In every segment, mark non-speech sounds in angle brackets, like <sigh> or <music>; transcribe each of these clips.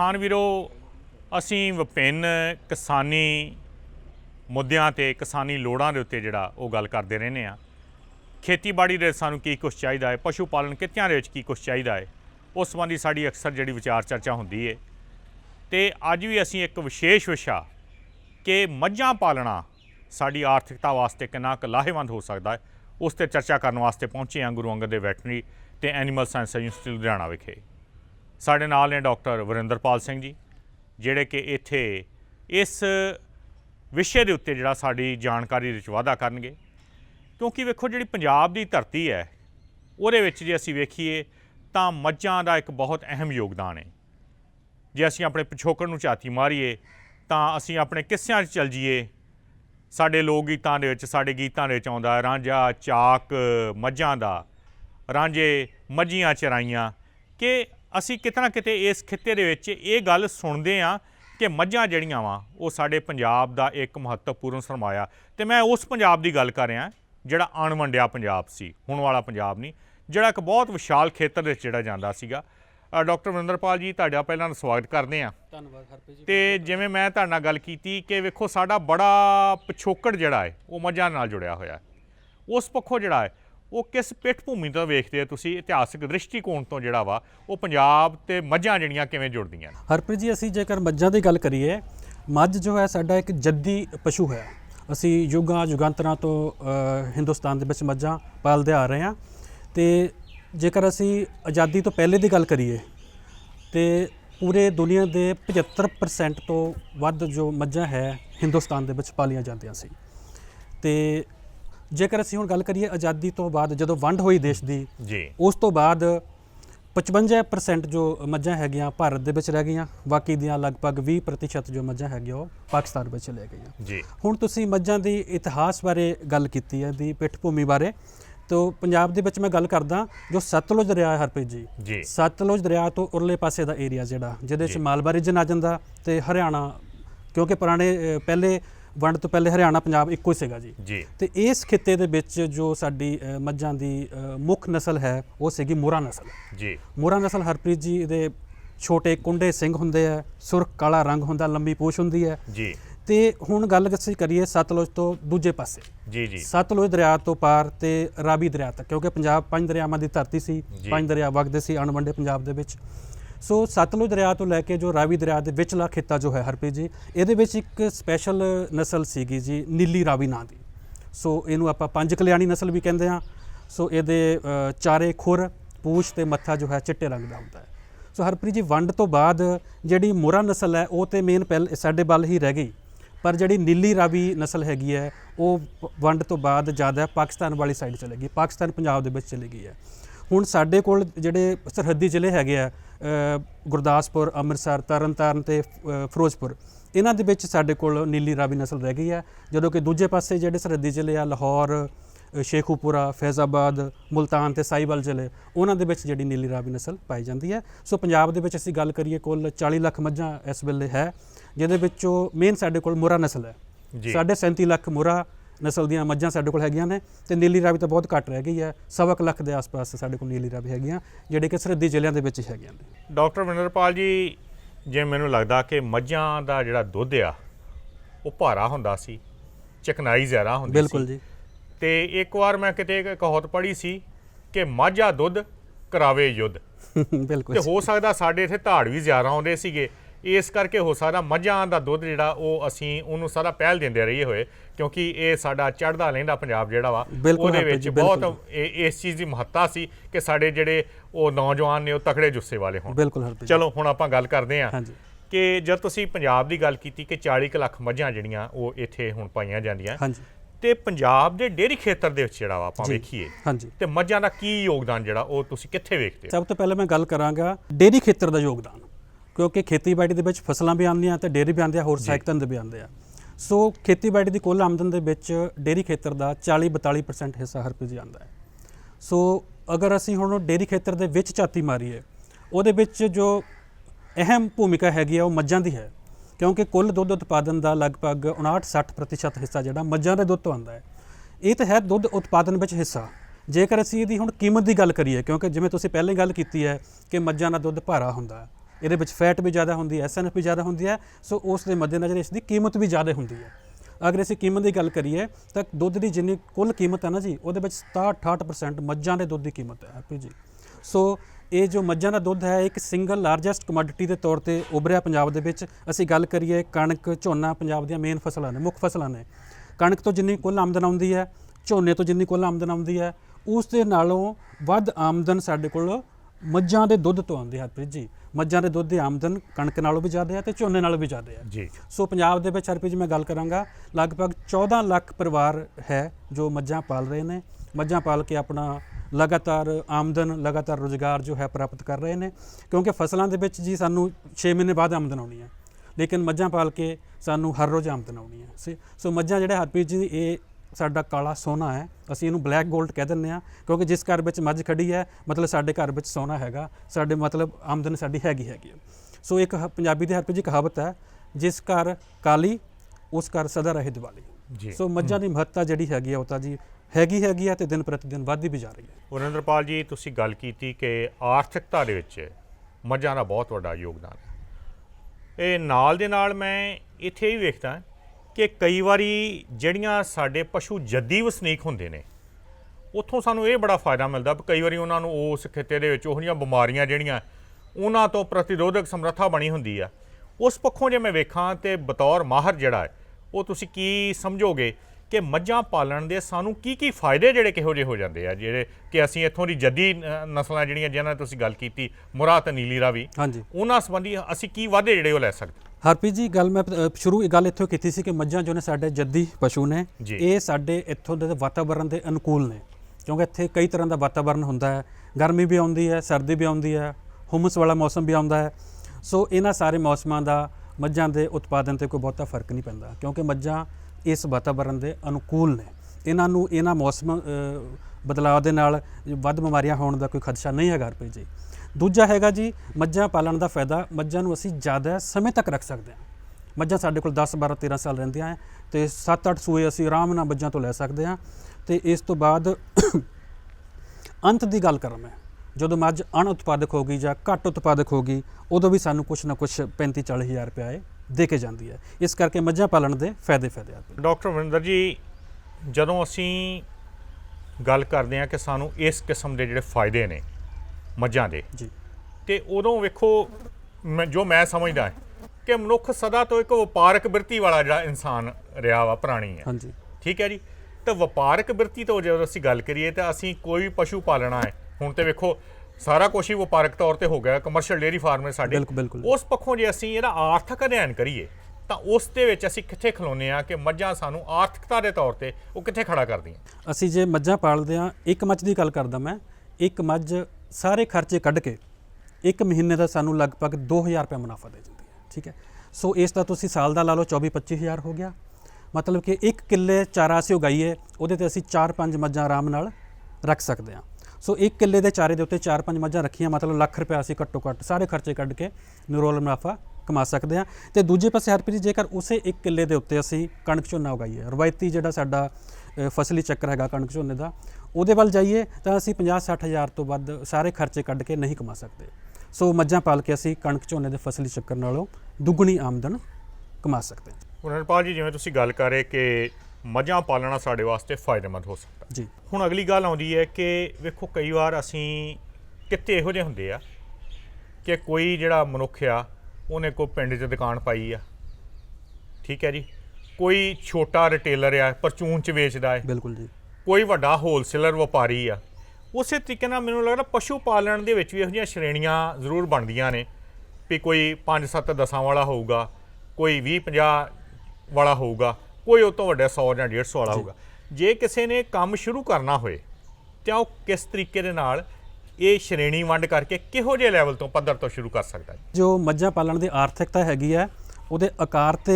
ਕਿਸਾਨ ਵੀਰੋ, ਅਸੀਂ ਵਿਭਿੰਨ ਕਿਸਾਨੀ ਮੁੱਦਿਆਂ ਤੇ, ਕਿਸਾਨੀ ਲੋੜਾਂ ਦੇ ਉੱਤੇ ਜਿਹੜਾ ਉਹ ਗੱਲ ਕਰਦੇ ਰਹਿੰਦੇ ਆ ਖੇਤੀਬਾੜੀ ਦੇ ਸਾਨੂੰ ਕੀ ਕੁਝ ਚਾਹੀਦਾ ਹੈ, ਪਸ਼ੂ ਪਾਲਣ ਕਿੱਤਿਆਂ ਦੇ ਵਿੱਚ ਕੀ ਕੁਝ ਚਾਹੀਦਾ ਹੈ, ਉਸ ਸੰਬੰਧੀ ਸਾਡੀ ਅਕਸਰ ਜਿਹੜੀ ਵਿਚਾਰ ਚਰਚਾ ਹੁੰਦੀ ਹੈ ਤੇ ਅੱਜ ਵੀ ਅਸੀਂ ਇੱਕ ਵਿਸ਼ੇਸ਼ ਵਿਸ਼ਾ ਕਿ ਮੱਝਾਂ ਪਾਲਣਾ ਸਾਡੀ ਆਰਥਿਕਤਾ ਵਾਸਤੇ ਕਿੰਨਾ ਕੁ ਲਾਹੇਵੰਦ ਹੋ ਸਕਦਾ ਹੈ, ਉਸ ਤੇ ਚਰਚਾ ਕਰਨ ਵਾਸਤੇ ਪਹੁੰਚੇ ਹਾਂ ਗੁਰੂ ਅੰਗਦ ਦੇ ਵੈਟਰਨਰੀ ਤੇ ਐਨੀਮਲ ਸਾਇੰਸ ਯੂਨੀਵਰਸਿਟੀ ਲੁਧਿਆਣਾ ਵਿਖੇ। ਸਾਡੇ ਨਾਲ ਨੇ ਡਾਕਟਰ ਵਰਿੰਦਰਪਾਲ ਸਿੰਘ ਜੀ, ਜਿਹੜੇ ਕਿ ਇੱਥੇ ਇਸ ਵਿਸ਼ੇ ਦੇ ਉੱਤੇ ਜਿਹੜਾ ਸਾਡੀ ਜਾਣਕਾਰੀ ਵਿੱਚ ਵਾਧਾ ਕਰਨਗੇ। ਕਿਉਂਕਿ ਵੇਖੋ, ਜਿਹੜੀ ਪੰਜਾਬ ਦੀ ਧਰਤੀ ਹੈ, ਉਹਦੇ ਵਿੱਚ ਜੇ ਅਸੀਂ ਵੇਖੀਏ ਤਾਂ ਮੱਝਾਂ ਦਾ ਇੱਕ ਬਹੁਤ ਅਹਿਮ ਯੋਗਦਾਨ ਹੈ। ਜੇ ਅਸੀਂ ਆਪਣੇ ਪਿਛੋਕੜ ਨੂੰ ਝਾਤੀ ਮਾਰੀਏ, ਤਾਂ ਅਸੀਂ ਆਪਣੇ ਕਿੱਸਿਆਂ 'ਚ ਚੱਲ ਜਾਈਏ ਸਾਡੇ ਲੋਕ ਗੀਤਾਂ ਦੇ ਵਿੱਚ, ਸਾਡੇ ਗੀਤਾਂ ਦੇ ਵਿੱਚ ਆਉਂਦਾ ਹੈ, ਰਾਂਝਾ ਚਾਕ ਮੱਝਾਂ ਦਾ, ਰਾਂਝੇ ਮੱਝੀਆਂ ਚਰਾਈਆਂ, ਕਿ ਅਸੀਂ ਕਿਤੇ ਨਾ ਕਿਤੇ ਇਸ ਖਿੱਤੇ ਦੇ ਵਿੱਚ ਇਹ ਗੱਲ ਸੁਣਦੇ ਆ ਕਿ ਮੱਝਾਂ ਜਿਹੜੀਆਂ ਵਾ ਉਹ ਸਾਡੇ ਪੰਜਾਬ ਦਾ ਇੱਕ ਮਹੱਤਵਪੂਰਨ ਸਰਮਾਇਆ। ਤੇ ਮੈਂ ਉਸ ਪੰਜਾਬ ਦੀ ਗੱਲ ਕਰ ਰਿਹਾ ਜਿਹੜਾ ਅਣਵੰਡਿਆ ਪੰਜਾਬ ਸੀ ਹੁਣ ਵਾਲਾ ਪੰਜਾਬ ਨਹੀਂ ਜਿਹੜਾ ਇੱਕ ਬਹੁਤ ਵਿਸ਼ਾਲ ਖੇਤਰ ਦੇ ਵਿੱਚ ਜਿਹੜਾ ਜਾਂਦਾ ਸੀਗਾ। ਡਾਕਟਰ ਵਰਿੰਦਰਪਾਲ ਜੀ ਤੁਹਾਡਾ ਪਹਿਲਾਂ ਸਵਾਗਤ ਕਰਦੇ ਆ ਧੰਨਵਾਦ ਹਰਪ੍ਰੀਤ ਜੀ ਤੇ ਜਿਵੇਂ ਮੈਂ ਤੁਹਾਡੇ ਨਾਲ ਗੱਲ ਕੀਤੀ ਕਿ ਵੇਖੋ ਸਾਡਾ ਬੜਾ ਪਿਛੋਕੜ ਜਿਹੜਾ ਹੈ ਉਹ ਮੱਝਾਂ ਨਾਲ ਜੁੜਿਆ ਹੋਇਆ ਉਸ ਪੱਖੋਂ ਜਿਹੜਾ ਹੈ ਉਹ ਕਿਸ ਪਿੱਠ ਭੂਮੀ ਤੋਂ ਵੇਖਦੇ ਆ ਤੁਸੀਂ? ਇਤਿਹਾਸਕ ਦ੍ਰਿਸ਼ਟੀਕੋਣ ਤੋਂ ਜਿਹੜਾ ਵਾ, ਉਹ ਪੰਜਾਬ ਤੇ ਮੱਝਾਂ ਜਿਹੜੀਆਂ ਕਿਵੇਂ ਜੁੜਦੀਆਂ ਨੇ? ਹਰਪ੍ਰੀਤ ਜੀ, ਅਸੀਂ ਜੇਕਰ ਮੱਝਾਂ ਦੀ ਗੱਲ ਕਰੀਏ, ਮੱਝ ਜੋ ਹੈ ਸਾਡਾ ਇੱਕ ਜੱਦੀ ਪਸ਼ੂ ਹੈ। ਅਸੀਂ ਯੁੱਗਾਂ, ਯੁਗਾਂਤਰਾਂ ਤੋਂ ਹਿੰਦੁਸਤਾਨ ਦੇ ਵਿੱਚ ਮੱਝਾਂ ਪਾਲਦੇ ਆ ਰਹੇ ਹਾਂ। ਤੇ ਜੇਕਰ ਅਸੀਂ ਆਜ਼ਾਦੀ ਤੋਂ ਪਹਿਲੇ ਦੀ ਗੱਲ ਕਰੀਏ, ਤੇ ਪੂਰੇ ਦੁਨੀਆ ਦੇ 75% ਤੋਂ ਵੱਧ ਜੋ ਮੱਝਾਂ ਹੈ, ਹਿੰਦੁਸਤਾਨ ਦੇ ਵਿੱਚ ਪਾਲੀਆਂ ਜਾਂਦੀਆਂ ਸੀ। ਤੇ ਜੇਕਰ ਅਸੀਂ ਹੁਣ ਗੱਲ ਕਰੀਏ ਆਜ਼ਾਦੀ ਤੋਂ ਬਾਅਦ ਜਦੋਂ ਵੰਡ ਹੋਈ ਦੇਸ਼ ਦੀ ਜੀ। ਉਸ ਤੋਂ ਬਾਅਦ 55% ਜੋ ਮੱਝਾਂ ਹੈਗੀਆਂ ਭਾਰਤ ਦੇ ਵਿੱਚ ਰਹਿ ਗਈਆਂ ਬਾਕੀ ਦੀਆਂ ਲਗਭਗ 20% ਜੋ ਮੱਝਾਂ ਹੈਗੀਆਂ ਉਹ ਪਾਕਿਸਤਾਨ ਵਿੱਚ ਚਲੇ ਗਈਆਂ। ਜੀ। ਹੁਣ ਤੁਸੀਂ ਮੱਝਾਂ ਦੀ ਇਤਿਹਾਸ ਬਾਰੇ ਗੱਲ ਕੀਤੀ ਹੈ ਦੀ ਪਿੱਠ ਭੂਮੀ ਬਾਰੇ ਤੋ ਪੰਜਾਬ ਦੇ ਵਿੱਚ ਮੈਂ ਗੱਲ ਕਰਦਾ ਜੋ ਸਤਲੁਜ ਦਰਿਆ ਹੈ ਹਰਪ੍ਰੀਤ ਜੀ। ਸਤਲੁਜ ਦਰਿਆ ਤੋਂ ਉਰਲੇ ਪਾਸੇ ਦਾ ਏਰੀਆ ਜਿਹੜਾ ਜਿਹਦੇ ਵਿੱਚ ਮਾਲਵਾ ਰੀਜਨ ਆ ਜਾਂਦਾ ਤੇ ਹਰਿਆਣਾ ਕਿਉਂਕਿ ਪੁਰਾਣੇ ਪਹਿਲੇ ਵੰਡ ਤੋਂ ਪਹਿਲੇ ਹਰਿਆਣਾ ਪੰਜਾਬ ਇੱਕੋ ਹੀ ਸੀਗਾ ਜੀ। ਤੇ ਇਸ ਖਿੱਤੇ ਦੇ ਵਿੱਚ ਜੋ ਸਾਡੀ ਮੱਝਾਂ ਦੀ ਮੁੱਖ ਨਸਲ ਹੈ ਉਹ ਸੀਗੀ ਮੋਰਾ ਨਸਲ। ਜੀ। ਮੋਰਾ ਨਸਲ ਹਰਪ੍ਰੀਤ ਜੀ ਇਹਦੇ ਛੋਟੇ ਕੁੰਡੇ ਸਿੰਘ ਹੁੰਦੇ ਆ ਸੁਰਖ ਕਾਲਾ ਰੰਗ ਹੁੰਦਾ ਲੰਬੀ ਪੂਛ ਹੁੰਦੀ ਹੈ। ਜੀ। ਤੇ ਹੁਣ ਗੱਲ ਅਸੀਂ ਕਰੀਏ ਸਤਲੁਜ ਤੋਂ ਦੂਜੇ ਪਾਸੇ। ਜੀ ਜੀ। ਸਤਲੁਜ ਦਰਿਆ ਤੋਂ ਪਾਰ ਤੇ ਰਾਵੀ ਦਰਿਆ ਤੱਕ ਕਿਉਂਕਿ ਪੰਜਾਬ ਪੰਜ ਦਰਿਆਵਾਂ ਦੀ ਧਰਤੀ ਸੀ। ਪੰਜ ਦਰਿਆ ਵਗਦੇ ਸੀ ਅਣਵੰਡੇ ਪੰਜਾਬ ਦੇ ਵਿੱਚ। ਸੋ ਸਤਲੁਜ ਦਰਿਆ ਤੋਂ ਲੈ ਕੇ ਜੋ ਰਾਵੀ ਦਰਿਆ ਦੇ ਵਿਚਲਾ ਖੇਤਾ ਜੋ ਹੈ ਹਰਪ੍ਰੀਤ ਜੀ, ਇਹਦੇ ਵਿੱਚ ਇੱਕ ਸਪੈਸ਼ਲ ਨਸਲ ਸੀਗੀ ਜੀ, ਨੀਲੀ ਰਾਵੀ ਨਾਂ ਦੀ। ਸੋ ਇਹਨੂੰ ਆਪਾਂ ਪੰਜ ਕਲਿਆਣੀ ਨਸਲ ਵੀ ਕਹਿੰਦੇ ਹਾਂ। ਸੋ ਇਹਦੇ ਚਾਰੇ ਖੁਰ, ਪੂਛ ਤੇ ਮੱਥਾ ਜੋ ਹੈ ਚਿੱਟੇ ਰੰਗ ਦਾ ਹੁੰਦਾ ਹੈ। ਸੋ ਹਰਪ੍ਰੀਤ ਜੀ, ਵੰਡ ਤੋਂ ਬਾਅਦ ਜਿਹੜੀ ਮੋਰਾ ਨਸਲ ਹੈ, ਉਹ ਤੇ ਮੇਨ ਪਹਿਲ ਸਾਡੇ ਵੱਲ ਹੀ ਰਹਿ ਗਈ। ਪਰ ਜਿਹੜੀ ਨੀਲੀ ਰਾਵੀ ਨਸਲ ਹੈਗੀ ਹੈ, ਉਹ ਵੰਡ ਤੋਂ ਬਾਅਦ ਜ਼ਿਆਦਾ ਪਾਕਿਸਤਾਨ ਵਾਲੀ ਸਾਈਡ ਚਲੇ ਗਈ, ਪਾਕਿਸਤਾਨ ਪੰਜਾਬ ਦੇ ਵਿੱਚ ਚਲੀ ਗਈ ਹੈ। ਹੁਣ ਸਾਡੇ ਕੋਲ ਜਿਹੜੇ ਸਰਹੱਦੀ ਜ਼ਿਲ੍ਹੇ ਹੈਗੇ ਆ ਗੁਰਦਾਸਪੁਰ ਅੰਮ੍ਰਿਤਸਰ ਤਰਨਤਾਰਨ ਤੇ ਫਿਰੋਜ਼ਪੁਰ। ਇਹਨਾਂ ਦੇ ਵਿੱਚ ਸਾਡੇ ਕੋਲ ਨੀਲੀ ਰਾਵੀ ਨਸਲ ਰਹਿ ਗਈ ਹੈ। ਜਦੋਂ ਕਿ ਦੂਜੇ ਪਾਸੇ ਜਿਹੜੇ ਸਰਹੱਦੀ ਜ਼ਿਲ੍ਹੇ ਆ ਲਾਹੌਰ ਸ਼ੇਖੂਪੁਰਾ ਫੈਜ਼ਾਬਾਦ ਮੁਲਤਾਨ ਤੇ ਸਾਈਬਲ ਜ਼ਿਲ੍ਹੇ ਉਹਨਾਂ ਦੇ ਵਿੱਚ ਜਿਹੜੀ ਨੀਲੀ ਰਾਵੀ ਨਸਲ ਪਾਈ ਜਾਂਦੀ ਹੈ। ਸੋ ਪੰਜਾਬ ਦੇ ਵਿੱਚ ਅਸੀਂ ਗੱਲ ਕਰੀਏ ਕੁੱਲ 40 ਲੱਖ ਮੱਝਾਂ ਇਸ ਵੇਲੇ ਹੈ ਜਿਹਦੇ ਵਿੱਚੋਂ ਮੇਨ ਸਾਡੇ ਕੋਲ ਮੁਰਾ ਨਸਲ ਹੈ। ਜੀ। ਸਾਢੇ 37 ਲੱਖ ਮੁਰਾ ਨਸਲ ਦੀਆਂ ਮੱਝਾਂ ਸਾਡੇ ਕੋਲ ਹੈਗੀਆਂ ਨੇ ਤੇ ਨੀਲੀ ਰਾਵੀ ਤਾਂ ਬਹੁਤ ਘੱਟ ਰਹਿ ਗਈ ਹੈ ਸਵਾ ਕੁ ਲੱਖ ਦੇ ਆਸ-ਪਾਸ ਸਾਡੇ ਕੋਲ ਨੀਲੀ ਰਾਵੀ ਹੈਗੀਆਂ ਜਿਹੜੇ ਕਿ ਸਰਹੱਦੀ ਜ਼ਿਲ੍ਹਿਆਂ ਦੇ ਵਿੱਚ ਹੈਗੀਆਂ ਨੇ। ਡਾਕਟਰ ਵਰਿੰਦਰਪਾਲ ਜੀ ਜੇ ਮੈਨੂੰ ਲੱਗਦਾ ਕਿ ਮੱਝਾਂ ਦਾ ਜਿਹੜਾ ਦੁੱਧ ਆ ਉਹ ਭਾਰਾ ਹੁੰਦਾ ਸੀ ਚਕਨਾਈ ਜ਼ਿਆਦਾ ਹੁੰਦੀ ਸੀ। ਬਿਲਕੁਲ ਜੀ। ਤੇ ਇੱਕ ਵਾਰ ਮੈਂ ਕਿਤੇ ਇੱਕ ਕਹਾਵਤ ਪੜ੍ਹੀ ਸੀ ਕਿ ਮਾਝਾ ਦੁੱਧ ਕਰਾਵੇ ਯੁੱਧ। <laughs> ਬਿਲਕੁਲ ਤੇ ਹੋ ਸਕਦਾ ਸਾਡੇ ਇੱਥੇ ਧਾੜ ਵੀ ਜ਼ਿਆਦਾ ਆਉਂਦੇ ਸੀਗੇ ਇਸ ਕਰਕੇ ਹੋ ਸਕਦਾ ਮੱਝਾਂ ਦਾ ਦੁੱਧ ਜਿਹੜਾ ਉਹ ਅਸੀਂ ਉਹਨੂੰ ਸਾਰਾ ਪਹਿਲ ਦਿੰਦੇ ਰਹੀਏ ਹੋਏ ਕਿਉਂਕਿ ਇਹ ਸਾਡਾ ਚੜ੍ਹਦਾ ਲਹਿੰਦਾ ਪੰਜਾਬ ਜਿਹੜਾ ਵਾ ਉਹਦੇ ਵਿੱਚ ਬਹੁਤ ਇਸ ਚੀਜ਼ ਦੀ ਮਹੱਤਤਾ ਸੀ ਕਿ ਸਾਡੇ ਜਿਹੜੇ ਉਹ ਨੌਜਵਾਨ ਨੇ ਉਹ ਤਕੜੇ ਜੁੱਸੇ ਵਾਲੇ ਹੋਣ। ਚਲੋ ਹੁਣ ਆਪਾਂ ਗੱਲ ਕਰਦੇ ਹਾਂ ਹਾਂਜੀ। ਕਿ ਜਦ ਤੁਸੀਂ ਪੰਜਾਬ ਦੀ ਗੱਲ ਕੀਤੀ ਕਿ 40 ਕੁ ਲੱਖ ਮੱਝਾਂ ਜਿਹੜੀਆਂ ਉਹ ਇੱਥੇ ਹੁਣ ਪਾਈਆਂ ਜਾਂਦੀਆਂ ਤੇ ਪੰਜਾਬ ਦੇ ਡੇਅਰੀ ਖੇਤਰ ਦੇ ਵਿੱਚ ਜਿਹੜਾ ਵਾ ਆਪਾਂ। ਵੇਖੀਏ ਹਾਂਜੀ। ਤੇ ਮੱਝਾਂ ਦਾ ਕੀ ਯੋਗਦਾਨ ਜਿਹੜਾ ਉਹ ਤੁਸੀਂ ਕਿੱਥੇ ਵੇਖਦੇ ਹੋ? ਸਭ ਤੋਂ ਪਹਿਲਾਂ ਮੈਂ ਗੱਲ ਕਰਾਂਗਾ ਡੇਰੀ ਖੇਤਰ ਦਾ ਯੋਗਦਾਨ। ਕਿਉਂਕਿ ਖੇਤੀਬਾੜੀ ਦੇ ਵਿੱਚ ਫਸਲਾਂ ਵੀ ਆਉਂਦੀਆਂ ਤੇ ਡੇਰੀ ਵੀ ਆਉਂਦੇ ਆ ਹੋਰ ਸਹਾਇਕ ਧੰਦੇ ਵੀ ਆਉਂਦੇ ਆ। ਸੋ ਖੇਤੀਬਾੜੀ ਦੀ ਕੁੱਲ ਆਮਦਨ ਦੇ ਵਿੱਚ ਡੇਰੀ ਖੇਤਰ ਦਾ 40-42% ਹਿੱਸਾ ਹਰਪ੍ਰੀਤ ਜੀ ਆਉਂਦਾ ਹੈ। ਸੋ ਅਗਰ ਅਸੀਂ ਹੁਣ ਡੇਰੀ ਖੇਤਰ ਦੇ ਵਿੱਚ ਝਾਤੀ ਮਾਰੀਏ ਉਹਦੇ ਵਿੱਚ ਜੋ ਅਹਿਮ ਭੂਮਿਕਾ ਹੈਗੀ ਆ ਉਹ ਮੱਝਾਂ ਦੀ ਹੈ। ਕਿਉਂਕਿ ਕੁੱਲ ਦੁੱਧ ਉਤਪਾਦਨ ਦਾ ਲਗਭਗ 59-60% ਹਿੱਸਾ ਜਿਹੜਾ ਮੱਝਾਂ ਦੇ ਦੁੱਧ ਤੋਂ ਆਉਂਦਾ ਹੈ। ਇਹ ਤਾਂ ਹੈ ਦੁੱਧ ਉਤਪਾਦਨ ਵਿੱਚ ਹਿੱਸਾ। ਜੇਕਰ ਅਸੀਂ ਇਹਦੀ ਹੁਣ ਕੀਮਤ ਦੀ ਗੱਲ ਕਰੀਏ ਕਿਉਂਕਿ ਜਿਵੇਂ ਤੁਸੀਂ ਪਹਿਲਾਂ ਹੀ ਗੱਲ ਕੀਤੀ ਹੈ ਕਿ ਮੱਝਾਂ ਦਾ ਦੁੱਧ ਭਾਰਾ ਹੁੰਦਾ ਹੈ ਇਹਦੇ ਵਿੱਚ ਫੈਟ ਵੀ ਜ਼ਿਆਦਾ ਹੁੰਦੀ ਹੈ ਐਸਐਨਐਫ ਵੀ ਜ਼ਿਆਦਾ ਹੁੰਦੀ ਹੈ, ਸੋ ਉਸ ਦੇ ਮੱਦੇਨਜ਼ਰ ਇਸ ਦੀ ਕੀਮਤ ਵੀ ਜ਼ਿਆਦਾ ਹੁੰਦੀ ਹੈ। ਅਗਰ ਅਸੀਂ ਕੀਮਤ ਦੀ ਗੱਲ ਕਰੀਏ, ਤਾਂ ਦੁੱਧ ਦੀ ਜਿੰਨੀ ਕੁੱਲ ਕੀਮਤ ਹੈ ਨਾ ਜੀ, ਉਹਦੇ ਵਿੱਚ 67-68% ਮੱਝਾਂ ਦੇ ਦੁੱਧ ਦੀ ਕੀਮਤ ਹੈ ਹੈਪੀ ਜੀ। ਸੋ ਇਹ ਜੋ ਮੱਝਾਂ ਦਾ ਦੁੱਧ ਹੈ ਇੱਕ ਸਿੰਗਲ ਲਾਰਜੈਸਟ ਕਮੋਡਿਟੀ ਦੇ ਤੌਰ ਤੇ ਉਭਰਿਆ ਪੰਜਾਬ ਦੇ ਵਿੱਚ। ਅਸੀਂ ਗੱਲ ਕਰੀਏ ਕਣਕ, ਝੋਨਾ, ਪੰਜਾਬ ਦੀਆਂ ਮੇਨ ਫਸਲਾਂ ਨੇ, ਮੁੱਖ ਫਸਲਾਂ ਨੇ। ਕਣਕ ਤੋਂ ਜਿੰਨੀ ਕੁੱਲ ਆਮਦਨ ਆਉਂਦੀ ਹੈ, ਝੋਨੇ ਤੋਂ ਜਿੰਨੀ ਕੁੱਲ ਆਮਦਨ ਆਉਂਦੀ ਹੈ, ਉਸ ਦੇ ਨਾਲੋਂ ਵੱਧ ਆਮਦਨ ਸਾਡੇ ਕੋਲ ਮੱਝਾਂ ਦੇ ਦੁੱਧ ਤੋਂ ਆਉਂਦੀ ਹਰਪ੍ਰੀਤ ਜੀ। ਮੱਝਾਂ ਦੇ ਦੁੱਧ ਦੀ ਆਮਦਨ ਕਣਕ ਨਾਲੋਂ ਵੀ ਜ਼ਿਆਦਾ ਹੈ ਤੇ ਝੋਨੇ ਨਾਲੋਂ ਵੀ ਜ਼ਿਆਦਾ ਹੈ ਜੀ। ਸੋ ਪੰਜਾਬ ਦੇ ਵਿੱਚ ਹਰਪ੍ਰੀਤ ਜੀ ਮੈਂ ਗੱਲ ਕਰਾਂਗਾ ਲਗਭਗ 14 ਲੱਖ ਪਰਿਵਾਰ ਹੈ ਜੋ ਮੱਝਾਂ ਪਾਲ ਰਹੇ ਨੇ। ਮੱਝਾਂ ਪਾਲ ਕੇ ਆਪਣਾ ਲਗਾਤਾਰ ਆਮਦਨ ਲਗਾਤਾਰ ਰੋਜ਼ਗਾਰ ਜੋ ਹੈ ਪ੍ਰਾਪਤ ਕਰ ਰਹੇ ਨੇ। ਕਿਉਂਕਿ ਫਸਲਾਂ ਦੇ ਵਿੱਚ ਜੀ ਸਾਨੂੰ 6 ਮਹੀਨੇ ਬਾਅਦ ਆਮਦਨ ਆਉਣੀ ਹੈ ਲੇਕਿਨ ਮੱਝਾਂ ਪਾਲ ਕੇ ਸਾਨੂੰ ਹਰ ਰੋਜ਼ ਆਮਦਨ ਆਉਣੀ ਹੈ ਸੋ ਮੱਝਾਂ ਜਿਹੜੇ ਹਰਪ੍ਰੀਤ ਜੀ ਇਹ ਸਾਡਾ ਕਾਲਾ ਸੋਨਾ ਹੈ। ਅਸੀਂ ਇਹਨੂੰ ਬਲੈਕ 골ਡ ਕਹਿ ਦਿੰਦੇ ਆ ਕਿਉਂਕਿ ਜਿਸ ਘਰ ਵਿੱਚ ਮੱਝ ਖੜੀ ਹੈ ਮਤਲਬ ਸਾਡੇ ਘਰ ਵਿੱਚ ਸੋਨਾ ਹੈਗਾ। ਸਾਡੇ ਮਤਲਬ ਆਮਦਨ ਸਾਡੀ ਹੈਗੀ ਹੈਗੀ। ਸੋ ਇੱਕ ਪੰਜਾਬੀ ਦੀ ਹਰਪ੍ਰੀਤ ਜੀ ਕਹਾਵਤ ਹੈ ਜਿਸ ਘਰ ਕਾਲੀ ਉਸ ਘਰ ਸਦਾ ਰਹੇ ਦੀਵਾਲੀ। ਜੀ। ਸੋ ਮੱਝਾਂ ਦੀ ਮਹੱਤਤਾ ਜਿਹੜੀ ਹੈਗੀ ਆ ਉਹ ਤਾਂ ਜੀ ਹੈਗੀ ਹੈਗੀ ਆ ਤੇ ਦਿਨ ਪ੍ਰਤੀ ਦਿਨ ਵੱਧਦੀ ਵੀ ਜਾ ਰਹੀ ਹੈ। ਵਰਿੰਦਰਪਾਲ ਜੀ ਤੁਸੀਂ ਗੱਲ ਕੀਤੀ ਕਿ ਆਰਥਿਕਤਾ ਦੇ ਵਿੱਚ ਮੱਝਾਂ ਦਾ ਬਹੁਤ ਵੱਡਾ ਯੋਗਦਾਨ ਹੈ। ਇਹ ਨਾਲ ਦੇ ਨਾਲ ਮੈਂ ਇੱਥੇ ਹੀ ਵੇਖਦਾ ਕਿ ਕਈ ਵਾਰੀ ਜਿਹੜੀਆਂ ਸਾਡੇ ਪਸ਼ੂ ਜੱਦੀ ਵਸਨੀਕ ਹੁੰਦੇ ਨੇ ਉੱਥੋਂ ਸਾਨੂੰ ਇਹ ਬੜਾ ਫਾਇਦਾ ਮਿਲਦਾ ਵੀ ਕਈ ਵਾਰੀ ਉਹਨਾਂ ਨੂੰ ਉਸ ਖਿੱਤੇ ਦੇ ਵਿੱਚ ਉਹੋ ਜਿਹੀਆਂ ਬਿਮਾਰੀਆਂ ਜਿਹੜੀਆਂ ਉਹਨਾਂ ਤੋਂ ਪ੍ਰਤੀਰੋਧਕ ਸਮਰੱਥਾ ਬਣੀ ਹੁੰਦੀ ਆ। ਉਸ ਪੱਖੋਂ ਜੇ ਮੈਂ ਵੇਖਾਂ ਤੇ ਬਤੌਰ ਮਾਹਰ ਜਿਹੜਾ ਹੈ ਉਹ ਤੁਸੀਂ ਕੀ ਸਮਝੋਗੇ ਕਿ ਮੱਝਾਂ ਪਾਲਣ ਦੇ ਸਾਨੂੰ ਕੀ ਕੀ ਫਾਇਦੇ ਜਿਹੜੇ ਕਿਹੋ ਜਿਹੇ ਹੋ ਜਾਂਦੇ ਆ ਜਿਹੜੇ ਕਿ ਅਸੀਂ ਇੱਥੋਂ ਦੀ ਜੱਦੀ ਨਸਲਾਂ ਜਿਹੜੀਆਂ ਜਿਨ੍ਹਾਂ ਦੀ ਤੁਸੀਂ ਗੱਲ ਕੀਤੀ ਮੁਰਾ ਤੇ ਨੀਲੀ ਰਾਵੀ ਹਾਂਜੀ। ਉਹਨਾਂ ਸੰਬੰਧੀ ਅਸੀਂ ਕੀ ਵਾਅਦੇ ਜਿਹੜੇ ਉਹ ਲੈ ਸਕਦੇ? ਹਰਪ੍ਰੀਤ ਜੀ ਗੱਲ ਮੈਂ ਸ਼ੁਰੂ ਇਹ ਗੱਲ ਇੱਥੋਂ ਕੀਤੀ ਸੀ ਕਿ ਮੱਝਾਂ ਜੋ ਨੇ ਸਾਡੇ ਜੱਦੀ ਪਸ਼ੂ ਨੇ। ਇਹ ਸਾਡੇ ਇੱਥੋਂ ਦੇ ਵਾਤਾਵਰਣ ਦੇ ਅਨੁਕੂਲ ਨੇ। ਕਿਉਂਕਿ ਇੱਥੇ ਕਈ ਤਰ੍ਹਾਂ ਦਾ ਵਾਤਾਵਰਣ ਹੁੰਦਾ ਹੈ। ਗਰਮੀ ਵੀ ਆਉਂਦੀ ਹੈ ਸਰਦੀ ਵੀ ਆਉਂਦੀ ਹੈ ਹੁਮਸ ਵਾਲਾ ਮੌਸਮ ਵੀ ਆਉਂਦਾ ਹੈ। ਸੋ ਇਹਨਾਂ ਸਾਰੇ ਮੌਸਮਾਂ ਦਾ ਮੱਝਾਂ ਦੇ ਉਤਪਾਦਨ ਤੇ ਕੋਈ ਬਹੁਤਾ ਫ਼ਰਕ ਨਹੀਂ ਪੈਂਦਾ। ਕਿਉਂਕਿ ਮੱਝਾਂ ਇਸ ਵਾਤਾਵਰਣ ਦੇ ਅਨੁਕੂਲ ਨੇ। ਇਹਨਾਂ ਨੂੰ ਇਹਨਾਂ ਮੌਸਮ ਬਦਲਾਅ ਦੇ ਨਾਲ ਵੱਧ ਬਿਮਾਰੀਆਂ ਹੋਣ ਦਾ ਕੋਈ ਖਦਸ਼ਾ ਨਹੀਂ ਹੈਗਾ ਹਰਪ੍ਰੀਤ ਜੀ। ਦੂਜਾ ਹੈਗਾ ਜੀ, ਮੱਝਾਂ ਪਾਲਣ ਦਾ ਫਾਇਦਾ, ਮੱਝਾਂ ਨੂੰ ਅਸੀਂ ਜ਼ਿਆਦਾ ਸਮੇਂ ਤੱਕ ਰੱਖ ਸਕਦੇ ਹਾਂ। ਮੱਝਾਂ ਸਾਡੇ ਕੋਲ 10 12 13 ਸਾਲ ਰਹਿੰਦੀਆਂ ਹੈ ਤੇ 7-8 ਸੂਏ ਅਸੀਂ ਆਰਾਮ ਨਾਲ ਮੱਝਾਂ ਤੋਂ ਲੈ ਸਕਦੇ ਹਾਂ ਤੇ ਇਸ ਤੋਂ ਬਾਅਦ <coughs> ਅੰਤ ਦੀ ਗੱਲ ਕਰਾਂ ਮੈਂ। ਜਦੋਂ ਮੱਝ ਅਣ ਉਤਪਾਦਕ ਹੋ ਗਈ ਜਾਂ ਘੱਟ ਉਤਪਾਦਕ ਹੋ ਗਈ, ਉਦੋਂ ਵੀ ਸਾਨੂੰ ਕੁਛ ਨਾ ਕੁਛ 35 40 ਹਜ਼ਾਰ ਰੁਪਏ ਦੇ ਕੇ ਜਾਂਦੀ ਹੈ। ਇਸ ਕਰਕੇ ਮੱਝਾਂ ਪਾਲਣ ਦੇ ਫਾਇਦੇ ਫਾਇਦੇ ਆ। ਡਾਕਟਰ ਵਰਿੰਦਰ ਜੀ, ਜਦੋਂ ਅਸੀਂ ਗੱਲ ਕਰਦੇ ਹਾਂ ਕਿ ਸਾਨੂੰ ਇਸ ਕਿਸਮ ਦੇ ਜਿਹੜੇ ਫਾਇਦੇ ਨੇ ਮੱਝਾਂ ਦੇ। ਜੀ। ਤੇ ਉਦੋਂ ਵੇਖੋ ਮੈਂ ਜੋ ਮੈਂ ਸਮਝਦਾ ਹੈ ਕਿ ਮਨੁੱਖ ਸਦਾ ਤੋਂ ਇੱਕ ਵਪਾਰਕ ਬਿਰਤੀ ਵਾਲਾ ਜਿਹੜਾ ਇਨਸਾਨ ਰਿਹਾ ਵਾ ਪ੍ਰਾਣੀ ਹੈ ਹਾਂਜੀ। ਠੀਕ ਹੈ ਜੀ? ਤਾਂ ਵਪਾਰਕ ਬਿਰਤੀ ਤੋਂ ਜਦੋਂ ਅਸੀਂ ਗੱਲ ਕਰੀਏ ਤਾਂ ਅਸੀਂ ਕੋਈ ਪਸ਼ੂ ਪਾਲਣਾ ਹੈ। ਹੁਣ ਤੇ ਵੇਖੋ ਸਾਰਾ ਕੁਛ ਹੀ ਵਪਾਰਕ ਤੌਰ ਤੇ ਹੋ ਗਿਆ ਕਮਰਸ਼ੀਅਲ ਡੇਅਰੀ ਫਾਰਮ ਨੇ ਸਾਡੇ। ਬਿਲਕੁਲ, ਬਿਲਕੁਲ। ਉਸ ਪੱਖੋਂ ਜੇ ਅਸੀਂ ਇਹਦਾ ਆਰਥਿਕ ਅਧਿਐਨ ਕਰੀਏ ਤਾਂ ਉਸ ਦੇ ਵਿੱਚ ਅਸੀਂ ਕਿੱਥੇ ਖਲੋਨੇ ਆ ਕਿ ਮੱਝਾਂ ਸਾਨੂੰ ਆਰਥਿਕਤਾ ਦੇ ਤੌਰ ਤੇ ਉਹ ਕਿੱਥੇ ਖੜਾ ਕਰਦੀਆਂ? ਅਸੀਂ ਜੇ ਮੱਝਾਂ ਪਾਲਦੇ ਹਾਂ ਇੱਕ ਮੱਝ ਦੀ ਗੱਲ ਕਰਦਾ ਮੈਂ। ਇੱਕ ਮੱਝ ਸਾਰੇ ਖਰਚੇ ਕੱਢ ਕੇ ਇੱਕ ਮਹੀਨੇ ਦਾ ਸਾਨੂੰ ਲਗਭਗ 2000 ਰੁਪਏ ਮੁਨਾਫਾ ਦੇ ਦਿੰਦੀ ਹੈ ਠੀਕ ਹੈ? ਸੋ ਇਸ ਦਾ ਤੁਸੀਂ ਸਾਲ ਦਾ ਲਾ ਲਓ 24 25000 ਹੋ ਗਿਆ। ਮਤਲਬ ਕਿ ਇੱਕ ਕਿੱਲੇ ਚਾਰਾ ਅਸੀਂ ਉਗਾਈਏ ਉਹਦੇ ਤੇ ਅਸੀਂ 4-5 ਮੱਝਾਂ ਆਰਾਮ ਨਾਲ ਰੱਖ ਸਕਦੇ ਹਾਂ। ਸੋ ਇੱਕ ਕਿੱਲੇ ਦੇ ਚਾਰੇ ਦੇ ਉੱਤੇ 4-5 ਮੱਝਾਂ ਰੱਖੀਆਂ ਮਤਲਬ ਲੱਖ ਰੁਪਏ ਅਸੀਂ ਘੱਟੋ ਘੱਟ ਸਾਰੇ ਖਰਚੇ ਕੱਢ ਕੇ ਨਿਰੋਲ ਮੁਨਾਫਾ ਕਮਾ ਸਕਦੇ ਹਾਂ। ਤੇ ਦੂਜੇ ਪਾਸੇ ਹਰਪ੍ਰੀਤ ਜੀ, ਜੇਕਰ ਉਸੇ ਇੱਕ ਕਿੱਲੇ ਦੇ ਉੱਤੇ ਅਸੀਂ ਕਣਕ ਝੋਨਾ ਉਗਾਈਏ ਰਵਾਇਤੀ ਜਿਹੜਾ ਸਾਡਾ ਫਸਲੀ ਚੱਕਰ ਹੈਗਾ ਕਣਕ ਝੋਨੇ ਦਾ ਉਹਦੇ ਵੱਲ ਜਾਈਏ ਤਾਂ ਅਸੀਂ 50-60 ਹਜ਼ਾਰ ਤੋਂ ਵੱਧ ਸਾਰੇ ਖਰਚੇ ਕੱਢ ਕੇ ਨਹੀਂ ਕਮਾ ਸਕਦੇ। ਸੋ ਮੱਝਾਂ ਪਾਲ ਕੇ ਅਸੀਂ ਕਣਕ ਝੋਨੇ ਦੇ ਫਸਲੀ ਚੱਕਰ ਨਾਲੋਂ ਦੁੱਗਣੀ ਆਮਦਨ ਕਮਾ ਸਕਦੇ ਹਾਂ। ਗੁਰਨਪਾਲ ਜੀ ਜਿਵੇਂ ਤੁਸੀਂ ਗੱਲ ਕਰ ਰਹੇ ਕਿ ਮੱਝਾਂ ਪਾਲਣਾ ਸਾਡੇ ਵਾਸਤੇ ਫਾਇਦੇਮੰਦ ਹੋ ਸਕਦਾ। ਜੀ। ਹੁਣ ਅਗਲੀ ਗੱਲ ਆਉਂਦੀ ਹੈ ਕਿ ਵੇਖੋ ਕਈ ਵਾਰ ਅਸੀਂ ਕਿਤੇ ਇਹੋ ਜਿਹੇ ਹੁੰਦੇ ਆ ਕਿ ਕੋਈ ਜਿਹੜਾ ਮਨੁੱਖ ਆ ਉਹਨੇ ਕੋਈ ਪਿੰਡ 'ਚ ਦੁਕਾਨ ਪਾਈ ਆ ਠੀਕ ਹੈ ਜੀ। ਕੋਈ ਛੋਟਾ ਰਿਟੇਲਰ ਆ ਪਰਚੂਨ 'ਚ ਵੇਚਦਾ ਹੈ। ਬਿਲਕੁਲ ਜੀ। ਕੋਈ ਵੱਡਾ ਹੋਲਸੇਲਰ ਵਪਾਰੀ ਆ ਉਸੇ ਤਰੀਕੇ ਨਾਲ ਮੈਨੂੰ ਲੱਗਦਾ ਪਸ਼ੂ ਪਾਲਣ ਦੇ ਵਿੱਚ ਵੀ ਇਹੋ ਜਿਹੀਆਂ ਸ਼੍ਰੇਣੀਆਂ ਜ਼ਰੂਰ ਬਣਦੀਆਂ ਨੇ ਵੀ ਕੋਈ 5-7 ਦਸਾਂ ਵਾਲਾ ਹੋਊਗਾ ਕੋਈ 20-50 ਵਾਲਾ ਹੋਊਗਾ ਕੋਈ ਉਹ ਤੋਂ ਵੱਡਾ 100 ਜਾਂ 150 ਵਾਲਾ ਹੋਊਗਾ। ਜੇ ਕਿਸੇ ਨੇ ਕੰਮ ਸ਼ੁਰੂ ਕਰਨਾ ਹੋਏ ਤਾਂ ਉਹ ਕਿਸ ਤਰੀਕੇ ਦੇ ਨਾਲ ਇਹ ਸ਼੍ਰੇਣੀ ਵੰਡ ਕਰਕੇ ਕਿਹੋ ਜਿਹੇ ਲੈਵਲ ਤੋਂ ਪੱਧਰ ਤੋਂ ਸ਼ੁਰੂ ਕਰ ਸਕਦਾ ਹੈ ਜੋ ਮੱਝਾਂ ਪਾਲਣ ਦੀ ਆਰਥਿਕਤਾ ਹੈਗੀ ਹੈ ਉਹਦੇ ਆਕਾਰ ਤੇ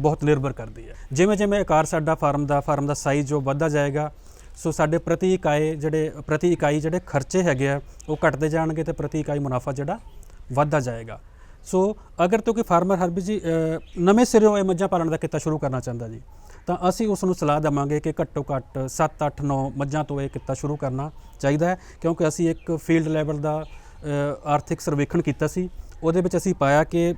ਬਹੁਤ ਨਿਰਭਰ ਕਰਦੀ ਹੈ। ਜਿਵੇਂ ਜਿਵੇਂ ਆਕਾਰ ਸਾਡਾ ਫਾਰਮ ਦਾ ਫਾਰਮ ਦਾ ਸਾਈਜ਼ ਜੋ ਵੱਧਦਾ ਜਾਏਗਾ ਸੋ ਸਾਡੇ ਪ੍ਰਤੀ ਇਕਾਈ ਜਿਹੜੇ ਪ੍ਰਤੀ ਇਕਾਈ ਜਿਹੜੇ ਖਰਚੇ ਹੈਗੇ ਆ ਉਹ ਘਟਦੇ ਜਾਣਗੇ ਤੇ ਪ੍ਰਤੀ ਇਕਾਈ ਮੁਨਾਫਾ ਜਿਹੜਾ ਵੱਧਦਾ ਜਾਏਗਾ। ਸੋ ਅਗਰ ਤੋਂ ਕੋਈ ਫਾਰਮਰ ਹਰਬੀ ਜੀ ਅ, ਨਵੇਂ ਸਿਰੋਂ ਇਹ ਮੱਝਾਂ ਪਾਲਣ ਦਾ ਕਿੱਤਾ ਸ਼ੁਰੂ ਕਰਨਾ ਚਾਹੁੰਦਾ ਜੀ ਤਾਂ ਅਸੀਂ ਉਸ ਨੂੰ ਸਲਾਹ ਦੇਵਾਂਗੇ ਕਿ ਘੱਟੋ ਘੱਟ 7 8 9 ਮੱਝਾਂ ਤੋਂ ਇਹ ਕਿੱਤਾ ਸ਼ੁਰੂ ਕਰਨਾ ਚਾਹੀਦਾ ਹੈ ਕਿਉਂਕਿ ਅਸੀਂ ਇੱਕ ਫੀਲਡ ਲੈਵਲ ਦਾ ਆਰਥਿਕ ਸਰਵੇਖਣ ਕੀਤਾ ਸੀ ਉਹਦੇ ਵਿੱਚ ਅਸੀਂ ਪਾਇਆ ਕਿ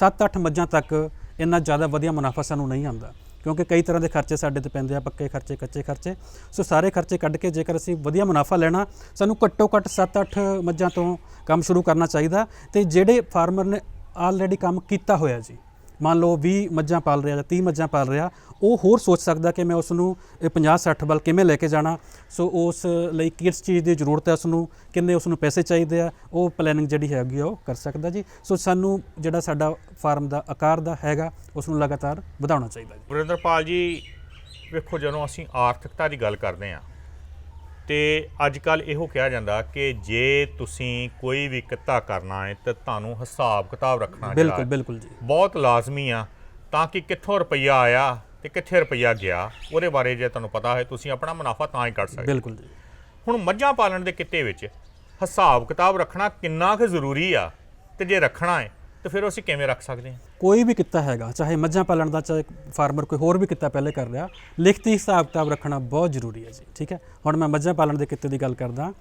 7-8 ਮੱਝਾਂ ਤੱਕ ਇੰਨਾ ਜ਼ਿਆਦਾ ਵਧੀਆ ਮੁਨਾਫਾ ਸਾਨੂੰ ਨਹੀਂ ਆਉਂਦਾ। ਕਿਉਂਕਿ ਕਈ ਤਰ੍ਹਾਂ ਦੇ ਖਰਚੇ ਸਾਡੇ ਤੇ ਪੈਂਦੇ ਆ, ਪੱਕੇ ਖਰਚੇ, ਕੱਚੇ ਖਰਚੇ। ਸੋ ਸਾਰੇ ਖਰਚੇ ਕੱਢ ਕੇ ਜੇਕਰ ਅਸੀਂ ਵਧੀਆ ਮੁਨਾਫਾ ਲੈਣਾ, ਸਾਨੂੰ ਘੱਟੋ ਘੱਟ 7-8 ਮੱਝਾਂ ਤੋਂ ਕੰਮ ਸ਼ੁਰੂ ਕਰਨਾ ਚਾਹੀਦਾ ਤੇ ਜਿਹੜੇ ਫਾਰਮਰ ਨੇ ਆਲਰੇਡੀ ਕੰਮ ਕੀਤਾ ਹੋਇਆ ਜੀ। ਮੰਨ ਲਓ 20 ਮੱਝਾਂ ਪਾਲ ਰਿਹਾ ਜਾਂ 30 ਮੱਝਾਂ ਪਾਲ ਰਿਹਾ, ਉਹ ਹੋਰ ਸੋਚ ਸਕਦਾ ਕਿ ਮੈਂ ਉਸ ਨੂੰ 50-60 ਵੱਲ ਕਿਵੇਂ ਲੈ ਕੇ ਜਾਣਾ। ਸੋ ਉਸ ਲਈ ਕਿਸ ਚੀਜ਼ ਦੀ ਜ਼ਰੂਰਤ ਹੈ ਉਸ ਨੂੰ ਕਿੰਨੇ ਉਸ ਨੂੰ ਪੈਸੇ ਚਾਹੀਦੇ ਆ, ਉਹ ਪਲੈਨਿੰਗ ਜਿਹੜੀ ਹੈਗੀ ਆ ਉਹ ਕਰ ਸਕਦਾ ਜੀ। ਸੋ ਸਾਨੂੰ ਜਿਹੜਾ ਸਾਡਾ ਫਾਰਮ ਦਾ ਆਕਾਰ ਦਾ ਹੈਗਾ ਉਸ ਨੂੰ ਲਗਾਤਾਰ ਵਧਾਉਣਾ ਚਾਹੀਦਾ ਜੀ। ਵਰਿੰਦਰਪਾਲ ਜੀ, ਵੇਖੋ ਜਦੋਂ ਅਸੀਂ ਆਰਥਿਕਤਾ ਦੀ ਗੱਲ ਕਰਦੇ ਹਾਂ ਤੇ ਅੱਜ ਕੱਲ ਇਹੋ ਕਿਹਾ ਜਾਂਦਾ ਕਿ ਜੇ ਤੁਸੀਂ ਕੋਈ ਵੀ ਕਿੱਤਾ ਕਰਨਾ ਹੈ ਤਾਂ ਤੁਹਾਨੂੰ ਹਿਸਾਬ ਕਿਤਾਬ ਰੱਖਣਾ ਬਿਲਕੁਲ ਬਿਲਕੁਲ ਜੀ। ਬਹੁਤ ਲਾਜ਼ਮੀ ਆ ਤਾਂ ਕਿ ਕਿੱਥੋਂ ਰੁਪਈਆ ਆਇਆ ਤੇ ਕਿੱਥੇ ਰੁਪਈਆ ਗਿਆ ਉਹਦੇ ਬਾਰੇ ਜੇ ਤੁਹਾਨੂੰ ਪਤਾ ਹੈ ਤੁਸੀਂ ਆਪਣਾ ਮੁਨਾਫਾ ਤਾਂ ਹੀ ਕੱਢ ਸਕਦੇ। ਬਿਲਕੁਲ ਜੀ। ਹੁਣ ਮੱਝਾਂ ਪਾਲਣ ਦੇ ਕਿੱਤੇ ਵਿੱਚ ਹਿਸਾਬ ਕਿਤਾਬ ਰੱਖਣਾ ਕਿੰਨਾ ਕੁ ਜ਼ਰੂਰੀ ਆ ਤੇ ਜੇ ਰੱਖਣਾ ਹੈ ਤਾਂ ਫਿਰ ਅਸੀਂ ਕਿਵੇਂ ਰੱਖ ਸਕਦੇ ਹਾਂ? ਕੋਈ ਵੀ ਕਿੱਤਾ ਹੈਗਾ, ਚਾਹੇ ਮੱਝਾਂ ਪਾਲਣ ਦਾ, ਚਾਹੇ ਫਾਰਮਰ ਕੋਈ ਹੋਰ ਵੀ ਕਿੱਤਾ ਪਹਿਲੇ ਕਰ ਰਿਹਾ, ਲਿਖਤੀ ਹਿਸਾਬ ਕਿਤਾਬ ਰੱਖਣਾ ਬਹੁਤ ਜ਼ਰੂਰੀ ਹੈ ਜੀ, ਠੀਕ ਹੈ? ਹੁਣ ਮੈਂ ਮੱਝਾਂ ਪਾਲਣ ਦੇ ਕਿੱਤੇ ਦੀ ਗੱਲ ਕਰਦਾ,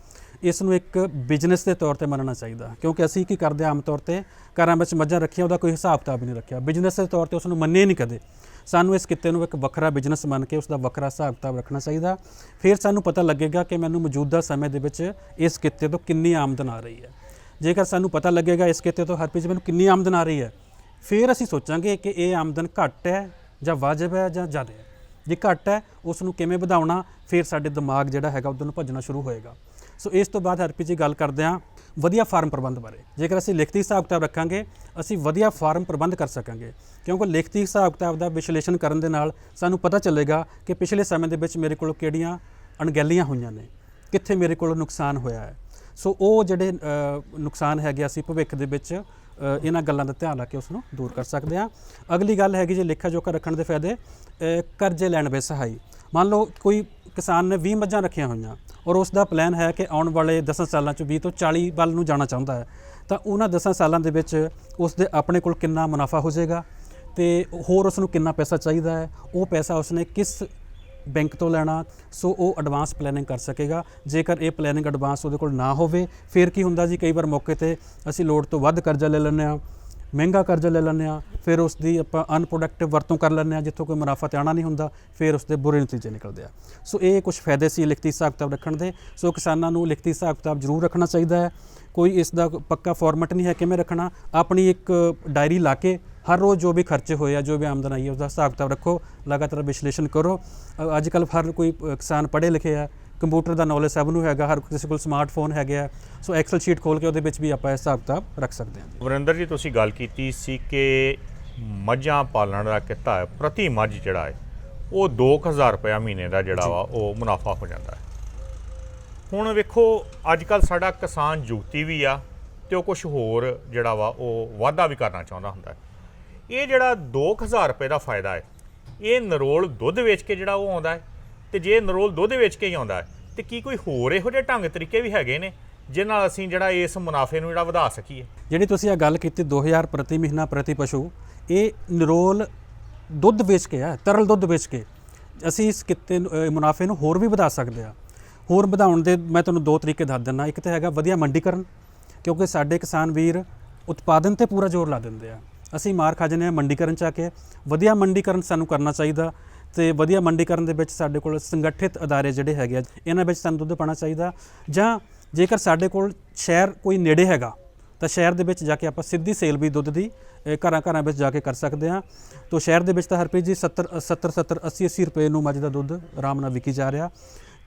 ਇਸ ਨੂੰ ਇੱਕ ਬਿਜ਼ਨਸ ਦੇ ਤੌਰ ਤੇ ਮੰਨਣਾ ਚਾਹੀਦਾ, ਕਿਉਂਕਿ ਅਸੀਂ ਕੀ ਕਰਦੇ ਹਾਂ ਆਮ ਤੌਰ ਤੇ, ਘਰਾਂ ਵਿੱਚ ਮੱਝਾਂ ਰੱਖੀਆਂ, ਉਹਦਾ ਕੋਈ ਹਿਸਾਬ ਕਿਤਾਬ ਨਹੀਂ ਰੱਖਿਆ। ਬਿਜ਼ਨਸ ਦੇ ਤੌਰ ਤੇ ਉਸ ਨੂੰ ਮੰਨੇ ਨਹੀਂ ਕਦੇ। ਸਾਨੂੰ ਇਸ ਕਿੱਤੇ ਨੂੰ ਇੱਕ ਵੱਖਰਾ ਬਿਜ਼ਨਸ ਮੰਨ ਕੇ ਉਸ ਦਾ ਵੱਖਰਾ ਹਿਸਾਬ ਕਿਤਾਬ ਰੱਖਣਾ ਚਾਹੀਦਾ। ਫਿਰ ਸਾਨੂੰ ਪਤਾ ਲੱਗੇਗਾ ਕਿ ਮੈਨੂੰ ਮੌਜੂਦਾ ਸਮੇਂ ਦੇ ਵਿੱਚ ਇਸ ਕਿੱਤੇ ਤੋਂ ਕਿੰਨੀ ਆਮਦਨ ਆ ਰਹੀ ਹੈ। ਜੇਕਰ ਸਾਨੂੰ ਪਤਾ ਲੱਗੇਗਾ ਇਸ ਕਿੱਤੇ ਤੋਂ ਹਰ ਪੀਛੇ ਮੈਨੂੰ ਕਿੰਨੀ ਆਮਦਨ ਆ ਰਹੀ ਹੈ। ਫਿਰ ਅਸੀਂ ਸੋਚਾਂਗੇ ਕਿ ਇਹ ਆਮਦਨ ਘੱਟ ਹੈ ਜਾਂ ਵਾਜਬ ਹੈ ਜਾਂ ਜ਼ਿਆਦਾ ਹੈ। ਜੇ ਘੱਟ ਹੈ, ਉਸ ਨੂੰ ਕਿਵੇਂ ਵਧਾਉਣਾ, ਫਿਰ ਸਾਡੇ ਦਿਮਾਗ ਜਿਹੜਾ ਹੈਗਾ ਉਧਰ ਨੂੰ ਭੱਜਣਾ ਸ਼ੁਰੂ ਹੋਏਗਾ। ਸੋ ਇਸ ਤੋਂ ਬਾਅਦ ਹਰਪੀ ਜੀ ਗੱਲ ਕਰਦੇ ਹਾਂ ਵਧੀਆ ਫਾਰਮ ਪ੍ਰਬੰਧ ਬਾਰੇ। ਜੇਕਰ ਅਸੀਂ ਲਿਖਤੀ ਹਿਸਾਬ ਕਿਤਾਬ ਰੱਖਾਂਗੇ, ਅਸੀਂ ਵਧੀਆ ਫਾਰਮ ਪ੍ਰਬੰਧ ਕਰ ਸਕਾਂਗੇ। ਕਿਉਂਕਿ ਲਿਖਤੀ ਹਿਸਾਬ ਕਿਤਾਬ ਦਾ ਵਿਸ਼ਲੇਸ਼ਣ ਕਰਨ ਦੇ ਨਾਲ ਸਾਨੂੰ ਪਤਾ ਚੱਲੇਗਾ ਕਿ ਪਿਛਲੇ ਸਮੇਂ ਦੇ ਵਿੱਚ ਮੇਰੇ ਕੋਲ ਕਿਹੜੀਆਂ ਅਣਗਹਿਲੀਆਂ ਹੋਈਆਂ ਨੇ, ਕਿੱਥੇ ਮੇਰੇ ਕੋਲ ਨੁਕਸਾਨ ਹੋਇਆ ਹੈ। ਸੋ ਉਹ ਜਿਹੜੇ ਨੁਕਸਾਨ ਹੈਗੇ ਅਸੀਂ ਭਵਿੱਖ ਦੇ ਵਿੱਚ ਇਹਨਾਂ ਗੱਲਾਂ ਦਾ ਧਿਆਨ ਰੱਖ ਕੇ ਉਸ ਨੂੰ ਦੂਰ ਕਰ ਸਕਦੇ ਹਾਂ। ਅਗਲੀ ਗੱਲ ਹੈਗੀ ਜੇ ਲੇਖਾ ਜੋਖਾ ਰੱਖਣ ਦੇ ਫਾਇਦੇ ਕਰਜ਼ੇ ਲੈਣ ਵਿੱਚ ਸਹਾਈ। ਮੰਨ ਲਓ ਕੋਈ ਕਿਸਾਨ ਨੇ 20 ਮੱਝਾਂ ਰੱਖੀਆਂ ਹੋਈਆਂ ਔਰ ਉਸ ਦਾ ਪਲਾਨ ਹੈ ਕਿ ਆਉਣ ਵਾਲੇ 10 ਸਾਲਾਂ ਚ 20 ਤੋਂ 40 ਵੱਲ ਨੂੰ ਜਾਣਾ ਚਾਹੁੰਦਾ ਹੈ, ਤਾਂ ਉਹਨਾਂ 10 ਸਾਲਾਂ ਦੇ ਵਿੱਚ ਉਸ ਦੇ ਆਪਣੇ ਕੋਲ ਕਿੰਨਾ ਮੁਨਾਫਾ ਹੋ ਜਾਏਗਾ ਤੇ ਹੋਰ ਉਸ ਨੂੰ ਕਿੰਨਾ ਪੈਸਾ ਚਾਹੀਦਾ ਹੈ, ਉਹ ਪੈਸਾ ਉਸਨੇ ਕਿਸ ਬੈਂਕ ਤੋਂ ਲੈਣਾ, ਸੋ ਉਹ ਐਡਵਾਂਸ ਪਲੈਨਿੰਗ ਕਰ ਸਕੇਗਾ। ਜੇਕਰ ਇਹ ਪਲੈਨਿੰਗ ਐਡਵਾਂਸ ਉਹਦੇ ਕੋਲ ਨਾ ਹੋਵੇ, ਫਿਰ ਕੀ ਹੁੰਦਾ ਜੀ? ਕਈ ਵਾਰ ਮੌਕੇ ਤੇ ਅਸੀਂ ਲੋੜ ਤੋਂ ਵੱਧ ਕਰਜ਼ਾ ਲੈ ਲੈਂਦੇ ਆ ਮਹਿੰਗਾ ਕਰਜ਼ਾ ਲੈ ਲੈਂਦੇ ਆ ਫਿਰ ਉਸ ਦੀ ਆਪਾਂ ਅਨਪ੍ਰੋਡਕਟਿਵ ਵਰਤੋਂ ਕਰ ਲੈਂਦੇ ਆ ਜਿੱਥੋਂ ਕੋਈ ਮੁਨਾਫਾ ਤੇ ਆਉਣਾ ਨਹੀਂ ਹੁੰਦਾ, ਫਿਰ ਉਸ ਦੇ ਬੁਰੇ ਨਤੀਜੇ ਨਿਕਲਦੇ ਆ। ਸੋ ਇਹ ਕੁਝ ਫਾਇਦੇ ਸੀ ਲਿਖਤੀ ਹਿਸਾਬ ਕਿਤਾਬ ਰੱਖਣ ਦੇ, ਸੋ ਕਿਸਾਨਾਂ ਨੂੰ ਲਿਖਤੀ ਹਿਸਾਬ ਕਿਤਾਬ ਜ਼ਰੂਰ ਰੱਖਣਾ ਚਾਹੀਦਾ ਹੈ। ਕੋਈ ਇਸ ਦਾ ਪੱਕਾ ਫਾਰਮੈਟ ਨਹੀਂ ਹੈ ਕਿਵੇਂ ਰੱਖਣਾ, ਆਪਣੀ ਇੱਕ ਡਾਇਰੀ ਲਾ ਕੇ ਹਰ ਰੋਜ਼ ਜੋ ਵੀ ਖਰਚੇ ਹੋਏ ਆ ਜੋ ਵੀ ਆਮਦਨ ਆਈ ਹੈ ਉਸ ਦਾ ਹਿਸਾਬ ਕਿਤਾਬ ਰੱਖੋ ਲਗਾਤਾਰ ਵਿਸ਼ਲੇਸ਼ਣ ਕਰੋ। ਅੱਜ ਕੱਲ੍ਹ ਹਰ ਕੋਈ ਕਿਸਾਨ ਪੜ੍ਹੇ ਲਿਖੇ ਆ ਕੰਪਿਊਟਰ ਦਾ ਨੌਲੇਜ ਸਭ ਨੂੰ ਹੈਗਾ ਹਰ ਕਿਸੇ ਕੋਲ ਸਮਾਰਟਫੋਨ ਹੈਗੇ ਆ ਸੋ ਐਕਸਲ ਸ਼ੀਟ ਖੋਲ ਕੇ ਉਹਦੇ ਵਿੱਚ ਵੀ ਆਪਾਂ ਹਿਸਾਬ ਕਿਤਾਬ ਰੱਖ ਸਕਦੇ ਹਾਂ। ਵਰਿੰਦਰ ਜੀ ਤੁਸੀਂ ਗੱਲ ਕੀਤੀ ਸੀ ਕਿ ਮੱਝਾਂ ਪਾਲਣ ਦਾ ਕਿੱਤਾ ਹੈ ਪ੍ਰਤੀ ਮੱਝ ਜਿਹੜਾ ਹੈ ਉਹ 2000 ਰੁਪਇਆ ਮਹੀਨੇ ਦਾ ਜਿਹੜਾ ਵਾ ਉਹ ਮੁਨਾਫਾ ਹੋ ਜਾਂਦਾ ਹੈ। ਹੁਣ ਵੇਖੋ ਅੱਜ ਕੱਲ ਸਾਡਾ ਕਿਸਾਨ ਜੁਗਤੀ ਵੀ ਆ ਤੇ ਉਹ ਕੁਝ ਹੋਰ ਜਿਹੜਾ ਵਾ ਉਹ ਵਾਧਾ ਵੀ ਕਰਨਾ ਚਾਹੁੰਦਾ ਹੁੰਦਾ ਹੈ। ਇਹ ਜਿਹੜਾ 2000 ਰੁਪਏ ਦਾ ਫਾਇਦਾ ਹੈ ਇਹ ਨਰੋਲ ਦੁੱਧ ਵੇਚ ਕੇ ਜਿਹੜਾ ਉਹ ਆਉਂਦਾ ਹੈ ਤੇ ਜੇ ਨਰੋਲ ਦੁੱਧ ਵੇਚ ਕੇ ਹੀ ਆਉਂਦਾ ਹੈ ਤੇ ਕੀ ਕੋਈ ਹੋਰ ਇਹੋ ਜਿਹੇ ਢੰਗ ਤਰੀਕੇ ਵੀ ਹੈਗੇ ਨੇ ਜਿਨ੍ਹਾਂ ਨਾਲ ਅਸੀਂ ਜਿਹੜਾ ਇਸ ਮੁਨਾਫੇ ਨੂੰ ਜਿਹੜਾ ਵਧਾ ਸਕੀਏ? ਜਿਹੜੀ ਤੁਸੀਂ ਇਹ ਗੱਲ ਕੀਤੀ 2000 ਪ੍ਰਤੀ ਮਹੀਨਾ ਪ੍ਰਤੀ ਪਸ਼ੂ ਇਹ ਨਰੋਲ ਦੁੱਧ ਵੇਚ ਕੇ ਆ ਤਰਲ ਦੁੱਧ ਵੇਚ ਕੇ ਅਸੀਂ ਇਸ ਕਿੱਤੇ ਨੂੰ, ਮੁਨਾਫੇ ਨੂੰ ਹੋਰ ਵੀ ਵਧਾ ਸਕਦੇ ਆ। ਹੋਰ ਵਧਾਉਣ ਦੇ ਮੈਂ ਤੁਹਾਨੂੰ ਦੋ ਤਰੀਕੇ ਦੱਸ ਦਿੰਦਾ ਇੱਕ ਤਾਂ ਹੈਗਾ ਵਧੀਆ ਮੰਡੀਕਰਨ ਕਿਉਂਕਿ ਸਾਡੇ ਕਿਸਾਨ ਵੀਰ ਉਤਪਾਦਨ ਤੇ ਪੂਰਾ ਜ਼ੋਰ ਲਾ ਦਿੰਦੇ ਆ। ਅਸੀਂ ਮਾਰ ਖਾ ਜਾਂਦੇ ਆ ਮੰਡੀਕਰਨ ਚ ਆ ਕੇ। ਵਧੀਆ ਮੰਡੀਕਰਨ ਸਾਨੂੰ ਕਰਨਾ ਚਾਹੀਦਾ ਤੇ ਵਧੀਆ ਮੰਡੀਕਰਨ ਦੇ ਵਿੱਚ ਸਾਡੇ ਕੋਲ ਸੰਗਠਿਤ ਅਦਾਰੇ ਜਿਹੜੇ ਹੈਗੇ ਆ, ਇਹਨਾਂ ਵਿੱਚ ਸਾਨੂੰ ਦੁੱਧ ਪਾਣਾ ਚਾਹੀਦਾ। ਜਾਂ ਜੇਕਰ ਸਾਡੇ ਕੋਲ ਸ਼ਹਿਰ ਕੋਈ ਨੇੜੇ ਹੈਗਾ, ਤਾਂ ਸ਼ਹਿਰ ਦੇ ਵਿੱਚ ਜਾ ਕੇ ਆਪਾਂ ਸਿੱਧੀ ਸੇਲ ਵੀ ਦੁੱਧ ਦੀ ਘਰਾਂ ਘਰਾਂ ਵਿੱਚ ਜਾ ਕੇ ਕਰ ਸਕਦੇ ਹਾਂ। ਤੋਂ ਸ਼ਹਿਰ ਦੇ ਵਿੱਚ ਤਾਂ ਹਰਪ੍ਰੀਤ ਜੀ 70 70 70 80 80 ਰੁਪਏ ਨੂੰ ਮੱਝ ਦਾ ਦੁੱਧ ਆਰਾਮ ਨਾਲ ਵਿਕੀ ਜਾ ਰਿਹਾ।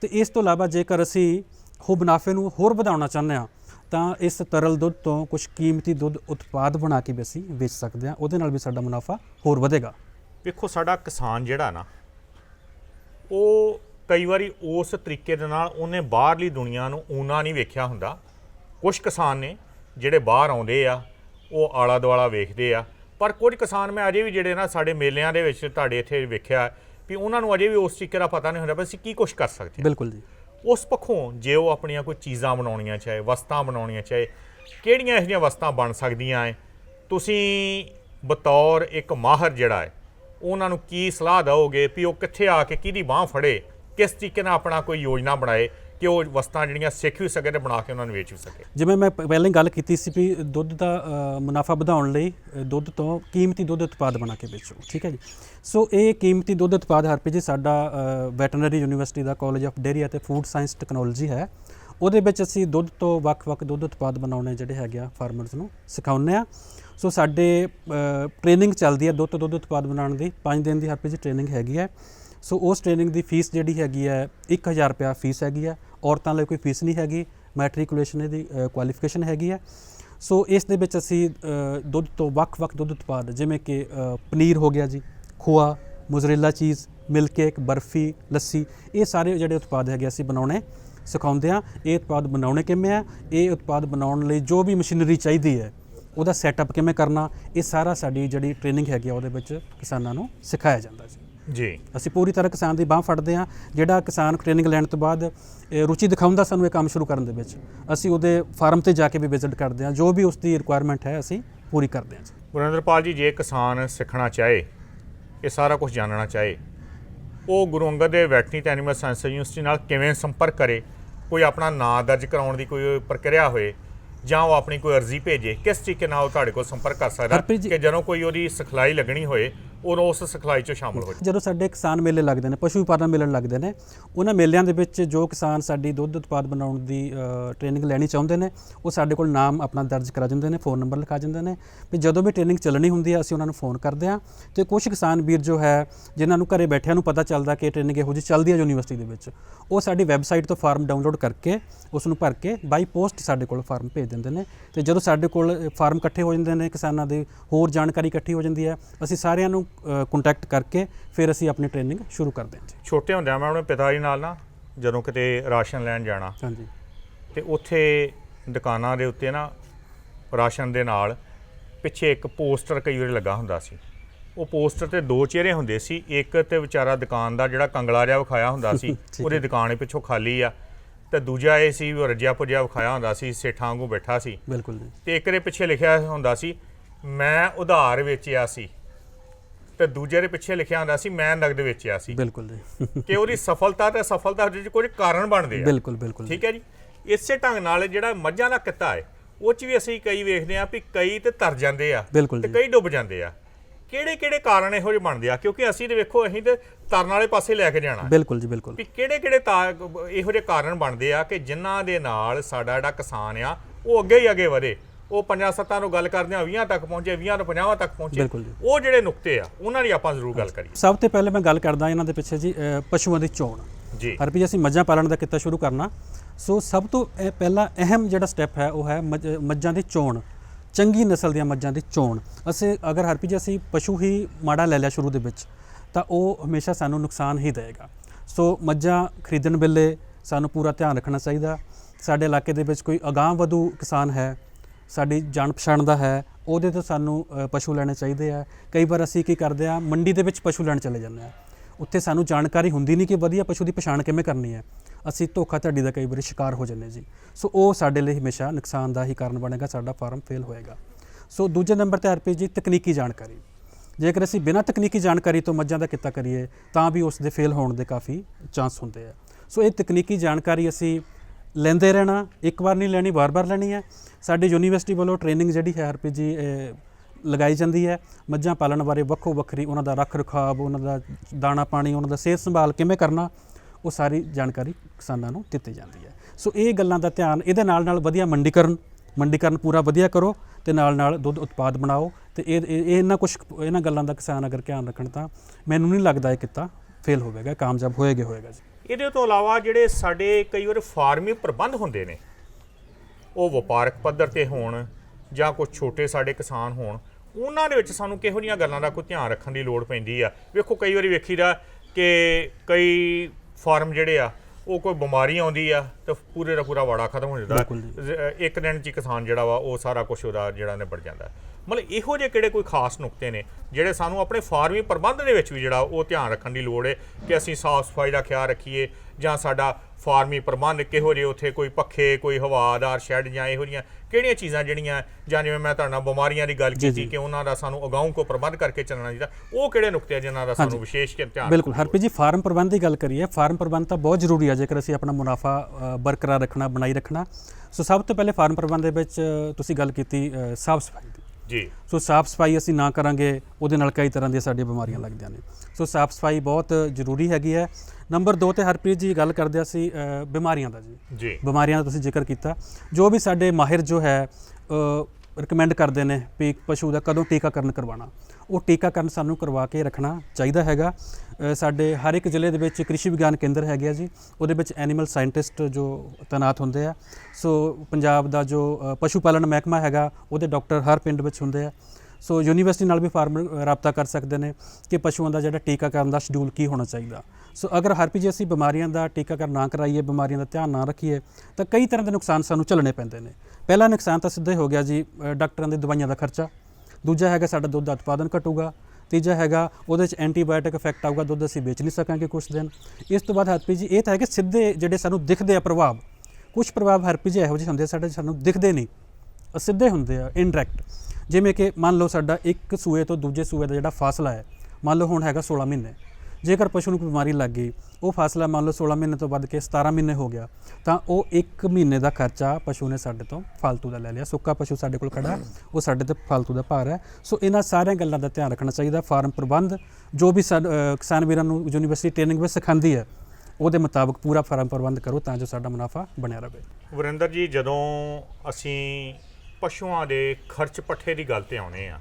ਤੇ ਇਸ ਤੋਂ ਇਲਾਵਾ ਜੇਕਰ ਅਸੀਂ ਹੋ ਮੁਨਾਫੇ ਨੂੰ ਹੋਰ ਵਧਾਉਣਾ ਚਾਹੁੰਦੇ ਹਾਂ ਤਾਂ ਇਸ ਤਰਲ ਦੁੱਧ ਤੋਂ ਕੁਝ ਕੀਮਤੀ ਦੁੱਧ ਉਤਪਾਦ ਬਣਾ ਕੇ ਵੀ ਅਸੀਂ ਵੇਚ ਸਕਦੇ ਹਾਂ ਉਹਦੇ ਨਾਲ ਵੀ ਸਾਡਾ ਮੁਨਾਫਾ ਹੋਰ ਵਧੇਗਾ। ਵੇਖੋ ਸਾਡਾ ਕਿਸਾਨ ਜਿਹੜਾ ਨਾ ਉਹ ਕਈ ਵਾਰੀ ਉਸ ਤਰੀਕੇ ਦੇ ਨਾਲ ਉਹਨੇ ਬਾਹਰਲੀ ਦੁਨੀਆ ਨੂੰ ਊਨਾ ਨਹੀਂ ਵੇਖਿਆ ਹੁੰਦਾ। ਕੁਝ ਕਿਸਾਨ ਨੇ ਜਿਹੜੇ ਬਾਹਰ ਆਉਂਦੇ ਆ ਉਹ ਆਲਾ ਦੁਆਲਾ ਵੇਖਦੇ ਆ। ਪਰ ਕੁਝ ਕਿਸਾਨ ਮੈਂ ਅਜੇ ਵੀ ਜਿਹੜੇ ਨਾ ਸਾਡੇ ਮੇਲਿਆਂ ਦੇ ਵਿੱਚ ਤੁਹਾਡੇ ਇੱਥੇ ਵੇਖਿਆ ਵੀ ਉਹਨਾਂ ਨੂੰ ਅਜੇ ਵੀ ਉਸ ਤਰੀਕੇ ਦਾ ਪਤਾ ਨਹੀਂ ਹੁੰਦਾ ਵੀ ਅਸੀਂ ਕੀ ਕੁਝ ਕਰ ਸਕਦੇ ਹਾਂ। ਬਿਲਕੁਲ ਜੀ। ਉਸ ਪੱਖੋਂ ਜੇ ਉਹ ਆਪਣੀਆਂ ਕੋਈ ਚੀਜ਼ਾਂ ਬਣਾਉਣੀਆਂ ਚਾਹੇ, ਵਸਤਾਂ ਬਣਾਉਣੀਆਂ ਚਾਹੇ, ਕਿਹੜੀਆਂ ਇਹੋ ਜਿਹੀਆਂ ਵਸਤਾਂ ਬਣ ਸਕਦੀਆਂ ਐ? ਤੁਸੀਂ ਬਤੌਰ ਇੱਕ ਮਾਹਰ ਜਿਹੜਾ ਹੈ ਉਹਨਾਂ ਨੂੰ ਕੀ ਸਲਾਹ ਦਿਓਗੇ ਵੀ ਉਹ ਕਿੱਥੇ ਆ ਕੇ ਕਿਹਦੀ ਬਾਹ ਫੜੇ, ਕਿਸ ਤਰੀਕੇ ਨਾਲ ਆਪਣਾ ਕੋਈ ਯੋਜਨਾ ਬਣਾਏ ਕਿ ਉਹ ਵਸਤਾਂ ਜਿਹੜੀਆਂ ਸਿੱਖ ਵੀ ਸਕੇ ਤੇ ਬਣਾ ਕੇ ਉਹਨਾਂ ਨੂੰ ਵੇਚ ਵੀ ਸਕੇ। ਜਿਵੇਂ ਮੈਂ ਪ- ਪਹਿਲਾਂ ਹੀ ਗੱਲ ਕੀਤੀ ਸੀ ਵੀ ਦੁੱਧ ਦਾ ਅ, ਮੁਨਾਫਾ ਵਧਾਉਣ ਲਈ ਅ, ਦੁੱਧ ਤੋਂ ਕੀਮਤੀ ਦੁੱਧ ਉਤਪਾਦ ਬਣਾ ਕੇ ਵੇਚੋ ਠੀਕ ਹੈ ਜੀ? ਸੋ ਇਹ ਕੀਮਤੀ ਦੁੱਧ ਉਤਪਾਦ ਹਰਪੀ ਜੀ ਸਾਡਾ ਵੈਟਰਨਰੀ ਯੂਨੀਵਰਸਿਟੀ ਦਾ ਕਾਲਜ ਆਫ ਡੇਅਰੀ ਅਤੇ ਫੂਡ ਸਾਇੰਸ ਟੈਕਨੋਲੋਜੀ ਹੈ। ਉਹਦੇ ਵਿੱਚ ਅਸੀਂ ਦੁੱਧ ਤੋਂ ਵੱਖ-ਵੱਖ ਦੁੱਧ ਉਤਪਾਦ ਬਣਾਉਣੇ ਜਿਹੜੇ ਹੈਗੇ ਆ ਫਾਰਮਰਸ ਨੂੰ ਸਿਖਾਉਂਦੇ ਆ ਸੋ ਸਾਡੇ ਟ੍ਰੇਨਿੰਗ ਚੱਲਦੀ ਹੈ ਦੁੱਧ ਤੋਂ ਦੁੱਧ ਉਤਪਾਦ ਬਣਾਉਣ ਦੀ। 5 ਦਿਨ ਦੀ ਹਰਪ੍ਰੀਤ ਜੀ ਟ੍ਰੇਨਿੰਗ ਹੈਗੀ ਹੈ। ਸੋ ਉਸ ਟ੍ਰੇਨਿੰਗ ਦੀ ਫੀਸ ਜਿਹੜੀ ਹੈਗੀ ਹੈ 1000 ਰੁਪਿਆ ਫੀਸ ਹੈਗੀ ਹੈ। ਔਰਤਾਂ ਲਈ ਕੋਈ ਫੀਸ ਨਹੀਂ ਹੈਗੀ ਮੈਟ੍ਰਿਕੂਲੇਸ਼ਨ ਦੀ ਕੁਆਲੀਫਿਕੇਸ਼ਨ ਹੈਗੀ ਹੈ। ਸੋ ਇਸ ਦੇ ਵਿੱਚ ਅਸੀਂ ਦੁੱਧ ਤੋਂ ਵੱਖ-ਵੱਖ ਦੁੱਧ ਉਤਪਾਦ, ਜਿਵੇਂ ਕਿ ਪਨੀਰ ਹੋ ਗਿਆ ਜੀ, ਖੋਆ, ਮੋਜ਼ਰੇਲਾ ਚੀਜ਼ ਮਿਲਕ ਕੇਕ ਬਰਫੀ, ਲੱਸੀ, ਇਹ ਸਾਰੇ ਜਿਹੜੇ ਉਤਪਾਦ ਹੈਗੇ ਅਸੀਂ ਬਣਾਉਣੇ, ਸਿਖਾਉਂਦੇ ਆ ਇਹ ਉਤਪਾਦ ਬਣਾਉਣੇ ਕਿਵੇਂ ਆ? ਇਹ ਉਤਪਾਦ ਬਣਾਉਣ ਲਈ ਜੋ ਵੀ ਮਸ਼ੀਨਰੀ ਚਾਹੀਦੀ ਹੈ, ਉਹਦਾ ਸੈਟਅਪ ਕਿਵੇਂ ਕਰਨਾ? ਇਹ ਸਾਰਾ ਸਾਡੀ ਜਿਹੜੀ ਟ੍ਰੇਨਿੰਗ ਹੈਗੀ ਆ, ਉਹਦੇ ਵਿੱਚ ਕਿਸਾਨਾਂ ਨੂੰ ਸਿਖਾਇਆ ਜਾਂਦਾ ਜੀ। ਜੀ। ਅਸੀਂ ਪੂਰੀ ਤਰ੍ਹਾਂ ਕਿਸਾਨ ਦੀ ਬਾਹ ਫੜਦੇ ਹਾਂ। ਜਿਹੜਾ ਕਿਸਾਨ ਟ੍ਰੇਨਿੰਗ ਲੈਣ ਤੋਂ ਬਾਅਦ ਇਹ ਰੁਚੀ ਦਿਖਾਉਂਦਾ ਸਾਨੂੰ ਇਹ ਕੰਮ ਸ਼ੁਰੂ ਕਰਨ ਦੇ ਵਿੱਚ ਅਸੀਂ ਉਹਦੇ ਫਾਰਮ ਤੇ ਜਾ ਕੇ ਵੀ ਵਿਜ਼ਿਟ ਕਰਦੇ ਹਾਂ। ਜੋ ਵੀ ਉਸ ਦੀ ਰਿਕੁਆਇਰਮੈਂਟ ਹੈ ਅਸੀਂ ਪੂਰੀ ਕਰਦੇ ਜੀ। ਗੁਰਿੰਦਰਪਾਲ ਜੀ ਜੇ ਕਿਸਾਨ ਸਿੱਖਣਾ ਚਾਹੇ ਇਹ ਸਾਰਾ ਕੁਝ ਜਾਣਨਾ ਚਾਹੇ ਉਹ ਗੁਰੂ ਅੰਗਦ ਦੇ ਵੈਟਰਨਰੀ ਤੇ ਐਨੀਮਲ ਸਾਇੰਸ ਯੂਨੀਵਰਸਿਟੀ ਨਾਲ ਕਿਵੇਂ ਸੰਪਰਕ ਕਰੇ ਕੋਈ ਆਪਣਾ ਨਾਂ ਦਰਜ ਕਰਾਉਣ ਦੀ ਕੋਈ ਪ੍ਰਕਿਰਿਆ ਹੋਏ ਜਾਂ ਉਹ ਆਪਣੀ ਕੋਈ ਅਰਜ਼ੀ ਭੇਜੇ ਕਿਸ ਤਰੀਕੇ ਨਾਲ ਉਹ ਤੁਹਾਡੇ ਕੋਲ ਸੰਪਰਕ ਕਰ ਸਕਦਾ ਕਿ ਜਦੋਂ ਕੋਈ ਉਹਦੀ ਸਿਖਲਾਈ ਲੱਗਣੀ ਹੋਏ ਔਰ ਉਸ ਸਿਖਲਾਈ 'ਚ ਸ਼ਾਮਲ ਹੋ ਜਾਵੇ ਜਦੋਂ ਸਾਡੇ ਕਿਸਾਨ ਮੇਲੇ ਲੱਗਦੇ ਨੇ, ਪਸ਼ੂ ਪਾਲਣ ਮੇਲੇ ਲੱਗਦੇ ਨੇ, ਉਹਨਾਂ ਮੇਲਿਆਂ ਦੇ ਵਿੱਚ ਜੋ ਕਿਸਾਨ ਸਾਡੀ ਦੁੱਧ ਉਤਪਾਦ ਬਣਾਉਣ ਦੀ ਟ੍ਰੇਨਿੰਗ ਲੈਣੀ ਚਾਹੁੰਦੇ ਨੇ, ਉਹ ਸਾਡੇ ਕੋਲ ਨਾਮ ਆਪਣਾ ਦਰਜ ਕਰਾ ਜਾਂਦੇ ਨੇ ਫੋਨ ਨੰਬਰ ਲਿਖਾ ਜਾਂਦੇ ਨੇ ਵੀ ਜਦੋਂ ਵੀ ਟ੍ਰੇਨਿੰਗ ਚੱਲਣੀ ਹੁੰਦੀ ਹੈ ਅਸੀਂ ਉਹਨਾਂ ਨੂੰ ਫੋਨ ਕਰਦੇ ਹਾਂ ਤੇ ਕੁਝ ਕਿਸਾਨ ਵੀਰ ਜੋ ਹੈ, ਜਿਨ੍ਹਾਂ ਨੂੰ ਘਰੇ ਬੈਠਿਆਂ ਨੂੰ ਪਤਾ ਚੱਲਦਾ ਕਿ ਟ੍ਰੇਨਿੰਗ ਇਹੋ ਜਿਹੀ ਚੱਲਦੀ ਹੈ ਯੂਨੀਵਰਸਿਟੀ ਦੇ ਵਿੱਚ, ਉਹ ਸਾਡੀ ਵੈਬਸਾਈਟ ਤੋਂ ਫਾਰਮ ਡਾਊਨਲੋਡ ਕਰਕੇ ਉਸ ਨੂੰ ਭਰ ਕੇ ਬਾਈ ਪੋਸਟ ਸਾਡੇ ਕੋਲ ਫਾਰਮ ਭੇਜ ਦਿੰਦੇ ਨੇ ਤੇ ਜਦੋਂ ਸਾਡੇ ਕੋਲ ਫਾਰਮ ਇਕੱਠੇ ਹੋ ਜਾਂਦੇ ਨੇ ਕਿਸਾਨਾਂ ਦੇ, ਹੋਰ ਜਾਣਕਾਰੀ ਇਕੱਠੀ ਹੋ ਜਾਂਦੀ ਹੈ, ਅਸੀਂ ਸਾਰਿਆਂ ਨੂੰ ਕੰਟੈਕਟ ਕਰਕੇ ਫਿਰ ਅਸੀਂ ਆਪਣੀ ਟ੍ਰੇਨਿੰਗ ਸ਼ੁਰੂ ਕਰਦੇ ਹਾਂ ਜੀ। ਛੋਟੇ ਹੁੰਦਿਆਂ ਮੈਂ ਆਪਣੇ ਪਿਤਾ ਜੀ ਨਾਲ ਨਾ ਜਦੋਂ ਕਿਤੇ ਰਾਸ਼ਨ ਲੈਣ ਜਾਣਾ ਹਾਂਜੀ। ਤੇ ਉੱਥੇ ਦੁਕਾਨਾਂ ਦੇ ਉੱਤੇ ਨਾ ਰਾਸ਼ਨ ਦੇ ਨਾਲ ਪਿੱਛੇ ਇੱਕ ਪੋਸਟਰ ਕਈ ਵਾਰੀ ਲੱਗਾ ਹੁੰਦਾ ਸੀ। ਉਹ ਪੋਸਟਰ ਤੇ ਦੋ ਚਿਹਰੇ ਹੁੰਦੇ ਸੀ ਇੱਕ ਤੇ ਵਿਚਾਰਾ ਦੁਕਾਨ ਦਾ ਜਿਹੜਾ ਕੰਗਲਾ ਜਿਹਾ ਵਿਖਾਇਆ ਹੁੰਦਾ ਸੀ <laughs> ਉਹਦੇ ਦੁਕਾਨ ਪਿੱਛੋਂ ਖਾਲੀ ਆ ਤੇ ਦੂਜਾ ਇਹ ਸੀ ਉਹ ਰੱਜਿਆ ਪੁੱਜਿਆ ਵਿਖਾਇਆ ਹੁੰਦਾ ਸੀ ਸੇਠਾਂ ਵਾਂਗੂ ਬੈਠਾ ਸੀ। ਬਿਲਕੁਲ ਤੇ ਇੱਕ ਦੇ ਪਿੱਛੇ ਲਿਖਿਆ ਹੁੰਦਾ ਸੀ ਮੈਂ ਉਧਾਰ ਵੇਚਿਆ ਸੀ। ਤੇ ਦੂਜੇ ਦੇ ਪਿੱਛੇ ਲਿਖਿਆ ਹੁੰਦਾ ਸੀ ਮੈਂ ਨਗਦ ਵੇਚਿਆ ਸੀ। ਬਿਲਕੁਲ ਜੀ। ਕਿ ਉਹਦੀ ਸਫਲਤਾ ਤੇ ਸਫਲਤਾ ਦੇ ਕੁਝ ਕਾਰਨ ਬਣਦੇ ਆ। ਬਿਲਕੁਲ ਬਿਲਕੁਲ ਠੀਕ ਹੈ ਜੀ? ਇਸੇ ਢੰਗ ਨਾਲ ਜਿਹੜਾ ਮੱਝਾਂ ਦਾ ਕਿੱਤਾ ਹੈ ਉਹ ਚ ਵੀ ਅਸੀਂ ਕਈ ਵੇਖਦੇ ਆ ਵੀ ਕਈ ਤੇ ਤਰ ਜਾਂਦੇ ਆ ਤੇ ਕਈ ਡੁੱਬ ਜਾਂਦੇ ਆ। ਕਿਹੜੇ ਕਿਹੜੇ ਕਾਰਨ ਇਹੋ ਜਿਹੇ ਬਣਦੇ ਆ? ਕਿਉਂਕਿ ਅਸੀਂ ਤੇ ਵੇਖੋ ਅਸੀਂ ਤੇ ਤਰਨ ਵਾਲੇ ਪਾਸੇ ਲੈ ਕੇ ਜਾਣਾ। ਬਿਲਕੁਲ ਜੀ ਬਿਲਕੁਲ। ਵੀ ਕਿਹੜੇ ਕਿਹੜੇ ਇਹੋ ਜਿਹੇ ਕਾਰਨ ਬਣਦੇ ਆ ਕਿ ਜਿਨ੍ਹਾਂ ਦੇ ਨਾਲ ਸਾਡਾ ਜਿਹੜਾ ਕਿਸਾਨ ਆ ਉਹ ਅੱਗੇ ਹੀ ਅੱਗੇ ਵਧੇ। ਉਹ ਪੰਜਾਂ ਸੱਤਾਂ ਨੂੰ ਗੱਲ ਕਰਦੇ ਆ 20 ਤੱਕ ਪਹੁੰਚੇ 20 ਤੋਂ 50 ਤੱਕ ਪਹੁੰਚੇ। ਉਹ ਜਿਹੜੇ ਨੁਕਤੇ ਆ ਉਹਨਾਂ ਦੀ ਆਪਾਂ ਜ਼ਰੂਰ ਗੱਲ ਕਰੀਏ। ਸਭ ਤੋਂ ਪਹਿਲੇ ਮੈਂ ਗੱਲ ਕਰਦਾ ਇਹਨਾਂ ਦੇ ਪਿੱਛੇ ਜੀ ਪਸ਼ੂਆਂ ਦੀ ਚੋਣ। ਜੀ। ਹਰਪੀ ਅਸੀਂ ਮੱਝਾਂ ਪਾਲਣ ਦਾ ਕਿੱਤਾ ਸ਼ੁਰੂ ਕਰਨਾ। ਸੋ ਸਭ ਤੋਂ ਪਹਿਲਾ ਅਹਿਮ ਜਿਹੜਾ ਸਟੈਪ ਹੈ ਉਹ ਹੈ ਮੱਝ- ਦੀ ਚੋਣ। ਚੰਗੀ ਨਸਲ ਦੀਆਂ ਮੱਝਾਂ ਦੀ ਚੋਣ। ਅਸੀਂ ਅਗਰ ਹਰਪੀ ਜੀ ਅਸੀਂ ਪਸ਼ੂ ਹੀ ਮਾੜਾ ਲੈ ਲਿਆ ਸ਼ੁਰੂ ਦੇ ਵਿੱਚ ਤਾਂ ਉਹ ਹਮੇਸ਼ਾ ਸਾਨੂੰ ਨੁਕਸਾਨ ਹੀ ਦੇਗਾ ਸੋ ਮੱਝਾਂ ਖਰੀਦਣ ਵੇਲੇ ਸਾਨੂੰ ਪੂਰਾ ਧਿਆਨ ਰੱਖਣਾ ਚਾਹੀਦਾ। ਸਾਡੇ ਇਲਾਕੇ ਦੇ ਵਿੱਚ ਕੋਈ ਅਗਾਂਹ ਵਧੂ ਕਿਸਾਨ ਹੈ ਸਾਡੀ ਜਾਣ ਪਛਾਣ ਦਾ ਹੈ, ਉਹਦੇ ਤੋਂ ਸਾਨੂੰ ਪਸ਼ੂ ਲੈਣੇ ਚਾਹੀਦੇ ਆ। ਕਈ ਵਾਰ ਅਸੀਂ ਕੀ ਕਰਦੇ ਆ, ਮੰਡੀ ਦੇ ਵਿੱਚ ਪਸ਼ੂ ਲੈਣ ਚਲੇ ਜਾਂਦੇ ਆ। ਉੱਥੇ ਸਾਨੂੰ ਜਾਣਕਾਰੀ ਹੁੰਦੀ ਨਹੀਂ ਕਿ ਵਧੀਆ ਪਸ਼ੂ ਦੀ ਪਛਾਣ ਕਿਵੇਂ ਕਰਨੀ ਹੈ। ਅਸੀਂ ਧੋਖਾਧੜੀ ਦਾ ਕਈ ਵਾਰੀ ਸ਼ਿਕਾਰ ਹੋ ਜਾਂਦੇ ਜੀ। ਸੋ ਉਹ ਸਾਡੇ ਲਈ ਹਮੇਸ਼ਾ ਨੁਕਸਾਨ ਦਾ ਹੀ ਕਾਰਨ ਬਣੇਗਾ, ਸਾਡਾ ਫਾਰਮ ਫੇਲ ਹੋਏਗਾ। ਸੋ ਦੂਜੇ ਨੰਬਰ ਤੇ ਆਰਪੀ ਜੀ, ਤਕਨੀਕੀ ਜਾਣਕਾਰੀ। ਜੇਕਰ ਅਸੀਂ ਬਿਨਾਂ ਤਕਨੀਕੀ ਜਾਣਕਾਰੀ ਤੋਂ ਮੱਝਾਂ ਦਾ ਕਿੱਤਾ ਕਰੀਏ, ਤਾਂ ਵੀ ਉਸ ਦੇ ਫੇਲ ਹੋਣ ਦੇ ਕਾਫੀ ਚਾਂਸ ਹੁੰਦੇ ਆ। ਸੋ ਇਹ ਤਕਨੀਕੀ ਜਾਣਕਾਰੀ ਅਸੀਂ ਲੈਂਦੇ ਰਹਿਣਾ, ਇੱਕ ਵਾਰ ਨਹੀਂ ਲੈਣੀ ਵਾਰ-ਵਾਰ ਲੈਣੀ ਹੈ। ਸਾਡੀ ਯੂਨੀਵਰਸਿਟੀ ਵੱਲੋਂ ਟ੍ਰੇਨਿੰਗ ਜਿਹੜੀ ਹੈ ਆਰਪੀ ਜੀ ਲਗਾਈ ਜਾਂਦੀ ਹੈ। ਮੱਝਾਂ ਪਾਲਣ ਬਾਰੇ ਵੱਖੋ ਵੱਖਰੀ ਉਹਨਾਂ ਦਾ ਰੱਖ ਰਖਾਵ ਉਹਨਾਂ ਦਾ ਦਾਣਾ ਪਾਣੀ, ਉਹਨਾਂ ਦਾ ਸਿਹਤ ਸੰਭਾਲ ਕਿਵੇਂ ਕਰਨਾ, ਉਹ ਸਾਰੀ ਜਾਣਕਾਰੀ ਕਿਸਾਨਾਂ ਨੂੰ ਦਿੱਤੀ ਜਾਂਦੀ ਹੈ। ਸੋ ਇਹ ਗੱਲਾਂ ਦਾ ਧਿਆਨ ਇਹਦੇ ਨਾਲ ਨਾਲ ਵਧੀਆ ਮੰਡੀਕਰਨ ਮੰਡੀਕਰਨ ਪੂਰਾ ਵਧੀਆ ਕਰੋ ਤੇ ਨਾਲ ਨਾਲ ਦੁੱਧ ਉਤਪਾਦ ਬਣਾਓ ਤੇ ਇਹ ਇਹ ਇਹ ਇਹਨਾਂ ਕੁਝ ਇਹਨਾਂ ਗੱਲਾਂ ਦਾ ਕਿਸਾਨ ਅਗਰ ਧਿਆਨ ਰੱਖਣ ਤਾਂ ਮੈਨੂੰ ਨਹੀਂ ਲੱਗਦਾ ਇਹ ਕਿੱਤਾ ਫੇਲ ਹੋਵੇਗਾ, ਕਾਮਯਾਬ ਹੋਏਗਾ ਹੋਏਗਾ ਜੀ। ਇਹਦੇ ਤੋਂ ਇਲਾਵਾ ਜਿਹੜੇ ਸਾਡੇ ਕਈ ਵਾਰ ਫਾਰਮੀ ਪ੍ਰਬੰਧ ਹੁੰਦੇ ਨੇ ਉਹ ਵਪਾਰਕ ਪੱਧਰ ਤੇ ਹੋਣ ਜਾਂ ਕੁਝ ਛੋਟੇ ਸਾਡੇ ਕਿਸਾਨ ਹੋਣ ਉਹਨਾਂ ਦੇ ਵਿੱਚ ਸਾਨੂੰ ਕਿਹੋ ਜਿਹੀਆਂ ਗੱਲਾਂ ਦਾ ਕੋਈ ਧਿਆਨ ਰੱਖਣ ਦੀ ਲੋੜ ਪੈਂਦੀ ਆ? ਵੇਖੋ ਕਈ ਵਾਰੀ ਵੇਖੀਦਾ ਕਿ ਕਈ ਫਾਰਮ ਜਿਹੜੇ ਆ ਉਹ ਕੋਈ ਬਿਮਾਰੀ ਆਉਂਦੀ ਆ ਤਾਂ ਪੂਰੇ ਦਾ ਪੂਰਾ ਵਾੜਾ ਖਤਮ ਹੋ ਜਾਂਦਾ। ਇੱਕ ਦਿਨ ਚ ਕਿਸਾਨ ਜਿਹੜਾ ਵਾ ਉਹ ਸਾਰਾ ਕੁਝ ਉਹਦਾ ਜਿਹੜਾ ਨਿਬੜ ਜਾਂਦਾ। ਮਤਲਬ ਇਹੋ ਜਿਹੇ ਕਿਹੜੇ ਕੋਈ ਖਾਸ ਨੁਕਤੇ ਨੇ ਜਿਹੜੇ ਸਾਨੂੰ ਆਪਣੇ ਫਾਰਮੀ ਪ੍ਰਬੰਧ ਦੇ ਵਿੱਚ ਵੀ ਜਿਹੜਾ ਉਹ ਧਿਆਨ ਰੱਖਣ ਦੀ ਲੋੜ ਹੈ ਕਿ ਅਸੀਂ ਸਾਫ਼ ਸਫ਼ਾਈ ਦਾ ਖਿਆਲ ਰੱਖੀਏ ਜਾਂ ਸਾਡਾ ਫਾਰਮੀ ਪ੍ਰਬੰਧ ਕਿਹੋ ਜਿਹੇ ਉੱਥੇ ਕੋਈ ਪੱਖੇ ਕੋਈ ਹਵਾਦਾਰ ਸ਼ੈੱਡ ਜਾਂ ਇਹੋ ਜਿਹੀਆਂ ਕਿਹੜੀਆਂ ਚੀਜ਼ਾਂ ਜਿਹੜੀਆਂ ਜਾਂ ਜਿਵੇਂ ਮੈਂ ਤੁਹਾਡੇ ਨਾਲ ਬਿਮਾਰੀਆਂ ਦੀ ਗੱਲ ਕੀਤੀ। ਕਿ ਉਹਨਾਂ ਦਾ ਸਾਨੂੰ ਅਗਾਊਂ ਕੋ ਪ੍ਰਬੰਧ ਕਰਕੇ ਚੱਲਣਾ ਚਾਹੀਦਾ ਉਹ ਕਿਹੜੇ ਨੁਕਤੇ ਆ ਜਿਨ੍ਹਾਂ ਦਾ ਸਾਨੂੰ ਵਿਸ਼ੇਸ਼ ਕੇ ਧਿਆਨ ਬਿਲਕੁਲ। ਹਰਪ੍ਰੀਤ ਜੀ ਫਾਰਮ ਪ੍ਰਬੰਧ ਦੀ ਗੱਲ ਕਰੀਏ ਫਾਰਮ ਪ੍ਰਬੰਧ ਤਾਂ ਬਹੁਤ ਜ਼ਰੂਰੀ ਹੈ ਜੇਕਰ ਅਸੀਂ ਆਪਣਾ ਮੁਨਾਫਾ ਬਰਕਰਾਰ ਰੱਖਣਾ ਬਣਾਈ ਰੱਖਣਾ। ਸੋ ਸਭ ਤੋਂ ਪਹਿਲੇ ਫਾਰਮ ਪ੍ਰਬੰਧ ਦੇ ਵਿੱਚ ਤੁਸੀਂ ਗੱਲ ਕੀਤੀ ਸਾਫ਼ ਸਫ਼ਾਈ ਦੀ। ਜੀ। ਸੋ ਸਾਫ਼ ਸਫ਼ਾਈ ਅਸੀਂ ਨਾ ਕਰਾਂਗੇ ਉਹਦੇ ਨਾਲ ਕਈ ਤਰ੍ਹਾਂ ਦੀਆਂ ਸਾਡੀਆਂ ਬਿਮਾਰੀਆਂ ਲੱਗਦੀਆਂ ਨੇ। ਸੋ ਸਾਫ਼ ਸਫ਼ਾਈ ਬਹੁਤ ਜ਼ਰੂਰੀ ਹੈਗੀ ਹੈ। ਨੰਬਰ 2 ਤੇ ਹਰਪ੍ਰੀਤ ਜੀ ਗੱਲ ਕਰਦੇ ਅਸੀਂ ਬਿਮਾਰੀਆਂ ਦਾ ਜੀ। ਜੀ। ਬਿਮਾਰੀਆਂ ਦਾ ਤੁਸੀਂ ਜ਼ਿਕਰ ਕੀਤਾ। ਜੋ ਵੀ ਸਾਡੇ ਮਾਹਿਰ ਜੋ ਹੈ ਰეკਮੈਂਡ ਕਰਦੇ ਨੇ ਵੀ ਪਸ਼ੂ ਦਾ ਕਦੋਂ ਟੀਕਾਕਰਨ ਕਰਵਾਉਣਾ। ਉਹ ਟੀਕਾਕਰਨ ਸਾਨੂੰ ਕਰਵਾ ਕੇ ਰੱਖਣਾ ਚਾਹੀਦਾ ਹੈਗਾ। ਸਾਡੇ ਹਰ ਇੱਕ ਜ਼ਿਲ੍ਹੇ ਦੇ ਵਿੱਚ ਕ੍ਰਿਸ਼ੀ ਵਿਗਿਆਨ ਕੇਂਦਰ ਹੈਗੇ ਆ ਜੀ। ਉਹਦੇ ਵਿੱਚ ਐਨੀਮਲ ਸਾਇੰਟਿਸਟ ਜੋ ਤੈਨਾਤ ਹੁੰਦੇ ਆ। ਸੋ ਪੰਜਾਬ ਦਾ ਜੋ ਪਸ਼ੂ ਪਾਲਣ ਮਹਿਕਮਾ ਹੈਗਾ, ਉਹਦੇ ਡਾਕਟਰ ਹਰ ਪਿੰਡ ਵਿੱਚ ਹੁੰਦੇ ਆ। ਸੋ ਯੂਨੀਵਰਸਿਟੀ ਨਾਲ ਵੀ ਫਾਰਮਰ ਰਾਬਤਾ ਕਰ ਸਕਦੇ ਨੇ ਕਿ ਪਸ਼ੂਆਂ ਦਾ ਜਿਹੜਾ ਟੀਕਾਕਰਨ ਦਾ ਸ਼ਡਿਊਲ ਕੀ ਹੋਣਾ ਚਾਹੀਦਾ। ਸੋ ਅਗਰ ਹਰ ਪੀ ਅਸੀਂ ਬਿਮਾਰੀਆਂ ਦਾ ਟੀਕਾਕਰਨ ਨਾ ਕਰਾਈਏ, ਬਿਮਾਰੀਆਂ ਦਾ ਧਿਆਨ ਨਾ ਰੱਖੀਏ, ਤਾਂ ਕਈ ਤਰ੍ਹਾਂ ਦੇ ਨੁਕਸਾਨ ਸਾਨੂੰ ਝੱਲਣੇ ਪੈਂਦੇ ਨੇ। ਪਹਿਲਾ ਨੁਕਸਾਨ ਤਾਂ ਸਿੱਧਾ ਹੀ ਹੋ ਗਿਆ ਜੀ ਡਾਕਟਰਾਂ ਦੇ ਦਵਾਈਆਂ ਦਾ ਖਰਚਾ। ਦੂਜਾ ਹੈਗਾ ਸਾਡਾ ਦੁੱਧ ਦਾ ਉਤਪਾਦਨ ਘਟੂਗਾ, ਤੀਜਾ ਹੈਗਾ ਉਹਦੇ ਚ ਐਂਟੀਬਾਇਓਟਿਕ ਇਫੈਕਟ ਆਊਗਾ, ਦੁੱਧ ਅਸੀਂ ਵੇਚ ਨਹੀਂ ਸਕਾਂਗੇ ਕੁਝ ਦਿਨ। ਇਸ ਤੋਂ ਬਾਅਦ ਹਰਪੀ ਜੀ, ਇਹ ਤਾਂ ਹੈ ਕਿ ਸਿੱਧੇ ਜਿਹੜੇ ਸਾਨੂੰ ਦਿਖਦੇ ਆ ਪ੍ਰਭਾਵ ਕੁਝ ਪ੍ਰਭਾਵ ਹਰਪੀ ਜੀ ਇਹੋ ਜਿਹੇ ਹੁੰਦੇ ਆ, ਸਾਡੇ ਸਾਨੂੰ ਦਿਖਦੇ ਨਹੀਂ। ਉਹ ਸਿੱਧੇ ਹੁੰਦੇ ਆ ਇਨਡਾਇਰੈਕਟ ਜਿਵੇਂ ਕਿ ਮੰਨ ਲਓ ਸਾਡਾ ਇੱਕ ਸੂਏ ਤੋਂ ਦੂਜੇ ਸੂਏ ਦਾ ਜਿਹੜਾ ਫਾਸਲਾ ਹੈ, ਮੰਨ ਲਓ ਹੁਣ ਹੈਗਾ 16 ਮਹੀਨੇ, ਜੇਕਰ ਪਸ਼ੂ ਨੂੰ ਕੋਈ ਬਿਮਾਰੀ ਲੱਗ ਗਈ ਉਹ ਫਾਸਲਾ ਮੰਨ ਲਓ 16 ਮਹੀਨੇ ਤੋਂ ਵੱਧ ਕੇ 17 ਮਹੀਨੇ ਹੋ ਗਿਆ, ਤਾਂ ਉਹ 1 ਮਹੀਨੇ ਦਾ ਖਰਚਾ ਪਸ਼ੂ ਨੇ ਸਾਡੇ ਤੋਂ ਫालतू ਦਾ ਲੈ ਲਿਆ। ਸੁੱਕਾ ਪਸ਼ੂ ਸਾਡੇ ਕੋਲ ਖੜਾ, ਉਹ ਸਾਡੇ ਤੇ ਫालतू ਦਾ ਭਾਰ ਹੈ। ਸੋ ਇਹਨਾਂ ਸਾਰੀਆਂ ਗੱਲਾਂ ਦਾ ਧਿਆਨ ਰੱਖਣਾ ਚਾਹੀਦਾ। ਫਾਰਮ ਪ੍ਰਬੰਧ, ਜੋ ਵੀ ਕਿਸਾਨ ਵੀਰਾਂ ਨੂੰ ਯੂਨੀਵਰਸਿਟੀ ਟ੍ਰੇਨਿੰਗ ਵਿੱਚ ਸਿਖਾਉਂਦੀ ਹੈ, ਉਹਦੇ ਮੁਤਾਬਕ ਪੂਰਾ ਫਾਰਮ ਪ੍ਰਬੰਧ ਕਰੋ ਤਾਂ ਜੋ ਸਾਡਾ ਮੁਨਾਫਾ ਬਣਿਆ ਰਹੇ। ਵਰਿੰਦਰ ਜੀ, ਜਦੋਂ ਅਸੀਂ ਪਸ਼ੂਆਂ ਦੇ ਖਰਚ ਪੱਠੇ ਦੀ ਗੱਲ ਤੇ ਆਉਨੇ ਆ,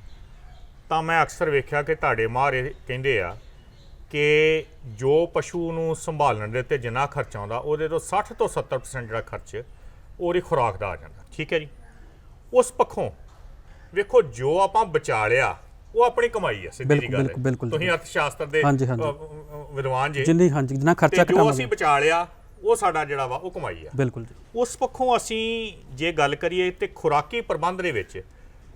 ਤਾਂ ਮੈਂ ਅਕਸਰ ਵੇਖਿਆ ਕਿ ਤੁਹਾਡੇ ਮਾਹਰ ਕਹਿੰਦੇ ਆ ਕਿ ਜੋ ਪਸ਼ੂ ਨੂੰ ਸੰਭਾਲਣ ਦੇ ਉੱਤੇ ਜਿੰਨਾ ਖਰਚ ਆਉਂਦਾ ਉਹਦੇ ਤੋਂ 60 ਤੋਂ 70% ਜਿਹੜਾ ਖਰਚ ਉਹਦੀ ਖੁਰਾਕ ਦਾ ਆ ਜਾਂਦਾ। ਠੀਕ ਹੈ ਜੀ? ਉਸ ਪੱਖੋਂ ਵੇਖੋ ਜੋ ਆਪਾਂ ਬਚਾ ਲਿਆ ਉਹ ਆਪਣੀ ਕਮਾਈ ਹੈ ਸਿੱਧੀ ਜੀ ਗੱਲ ਬਿਲਕੁਲ ਤੁਸੀਂ ਜੀ। ਅਰਥ ਸ਼ਾਸਤਰ ਦੇ ਵਿਦਵਾਨ ਜੀ। ਜਿੰਨੀ ਹਾਂਜੀ ਜਿੰਨਾ ਤੇ ਖਰਚਾ ਜੋ ਘਟਾਵਾਂਗੇ। ਅਸੀਂ ਬਚਾ ਲਿਆ ਉਹ ਸਾਡਾ ਜਿਹੜਾ ਵਾ ਉਹ ਕਮਾਈ ਆ। ਬਿਲਕੁਲ ਜੀ। ਉਸ ਪੱਖੋਂ ਅਸੀਂ ਜੇ ਗੱਲ ਕਰੀਏ ਤੇ ਖੁਰਾਕੀ ਪ੍ਰਬੰਧ ਦੇ ਵਿੱਚ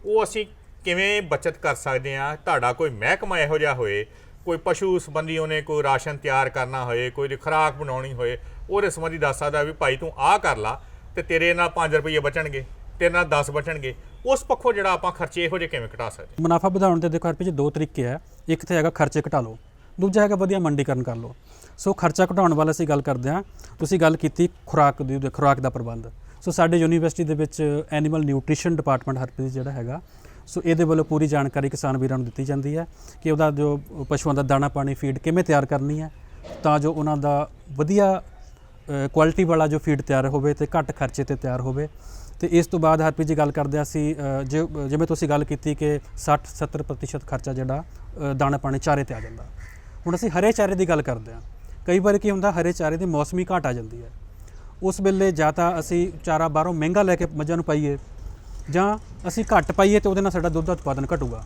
ਉਹ ਅਸੀਂ ਕਿਵੇਂ ਬਚਤ ਕਰ ਸਕਦੇ ਆ ਤੁਹਾਡਾ ਕੋਈ ਮਹਿਕਮਾ ਇਹੋ ਜਿਹਾ ਹੋਏ ਕੋਈ ਪਸ਼ੂ ਸੰਬੰਧੀ ਉਹਨੇ ਕੋਈ ਰਾਸ਼ਨ ਤਿਆਰ ਕਰਨਾ ਹੋਏ, ਕੋਈ ਦੀ ਖੁਰਾਕ ਬਣਾਉਣੀ ਹੋਏ, ਉਹਦੇ ਸੰਬੰਧੀ ਦੱਸ ਸਕਦਾ ਵੀ ਭਾਈ ਤੂੰ ਆਹ ਕਰ ਲਾ ਤੇ ਤੇਰੇ ਨਾਲ 5 ਰੁਪਏ ਬਚਣਗੇ, ਤੇਰੇ ਨਾਲ 10 ਬਚਣਗੇ। ਉਸ ਪੱਖੋਂ ਜਿਹੜਾ ਆਪਾਂ ਖਰਚੇ ਇਹੋ ਜਿਹੇ ਕਿਵੇਂ ਘਟਾ ਸਕਦੇ? ਮੁਨਾਫਾ ਵਧਾਉਣ ਦੇ ਦੇਖੋ ਹਰਪੀ ਜੀ ਦੋ ਤਰੀਕੇ ਆ। ਇੱਕ ਤੇ ਹੈਗਾ ਖਰਚੇ ਘਟਾ ਲਓ, ਦੂਜਾ ਹੈਗਾ ਵਧੀਆ ਮੰਡੀਕਰਨ ਕਰ ਲਓ। ਸੋ ਖਰਚਾ ਘਟਾਉਣ ਵਾਲਾ ਅਸੀਂ ਗੱਲ ਕਰਦੇ ਹਾਂ। ਤੁਸੀਂ ਗੱਲ ਕੀਤੀ ਖੁਰਾਕ ਦੀ ਖੁਰਾਕ ਦਾ ਪ੍ਰਬੰਧ। ਸੋ ਸਾਡੇ ਯੂਨੀਵਰਸਿਟੀ ਦੇ ਵਿੱਚ ਐਨੀਮਲ ਨਿਊਟ੍ਰੀਸ਼ਨ ਡਿਪਾਰਟਮੈਂਟ ਹਰਪੀ ਜਿਹੜਾ ਹੈਗਾ ਸੋ ਇਹਦੇ ਵੱਲੋਂ ਪੂਰੀ ਜਾਣਕਾਰੀ ਕਿਸਾਨ ਵੀਰਾਂ ਨੂੰ ਦਿੱਤੀ ਜਾਂਦੀ ਹੈ ਕਿ ਉਹਦਾ ਜੋ ਪਸ਼ੂਆਂ ਦਾ ਦਾਣਾ ਪਾਣੀ ਫੀਡ ਕਿਵੇਂ ਤਿਆਰ ਕਰਨੀ ਹੈ ਤਾਂ ਜੋ ਉਹਨਾਂ ਦਾ ਵਧੀਆ ਕੁਆਲਿਟੀ ਵਾਲਾ ਜੋ ਫੀਡ ਤਿਆਰ ਹੋਵੇ ਤੇ ਘੱਟ ਖਰਚੇ ਤੇ ਤਿਆਰ ਹੋਵੇ। ਤੇ ਇਸ ਤੋਂ ਬਾਅਦ ਹਰਪ੍ਰੀਤ ਜੀ ਗੱਲ ਕਰਦੇ ਹਾਂ ਅਸੀਂ ਅ, ਜਿਵੇਂ ਤੁਸੀਂ ਗੱਲ ਕੀਤੀ ਕਿ 60 70% ਖਰਚਾ ਜਿਹੜਾ ਦਾਣਾ ਪਾਣੀ ਚਾਰੇ ਤੇ ਆ ਜਾਂਦਾ। ਹੁਣ ਅਸੀਂ ਹਰੇ ਚਾਰੇ ਦੀ ਗੱਲ ਕਰਦੇ ਹਾਂ। ਕਈ ਵਾਰ ਕੀ ਹੁੰਦਾ ਹਰੇ ਚਾਰੇ ਦੀ ਮੌਸਮੀ ਘਾਟ ਆ ਜਾਂਦੀ ਹੈ। ਉਸ ਵੇਲੇ ਜਾਂ ਤਾਂ ਅਸੀਂ ਚਾਰਾ ਬਾਹਰੋਂ ਮਹਿੰਗਾ ਲੈ ਕੇ ਮੱਝਾਂ ਨੂੰ ਪਾਈਏ ਜਾਂ ਅਸੀਂ ਘੱਟ ਪਾਈਏ ਤੇ ਉਹਦੇ ਨਾਲ ਸਾਡਾ ਦੁੱਧ ਦਾ ਉਤਪਾਦਨ ਘਟੂਗਾ।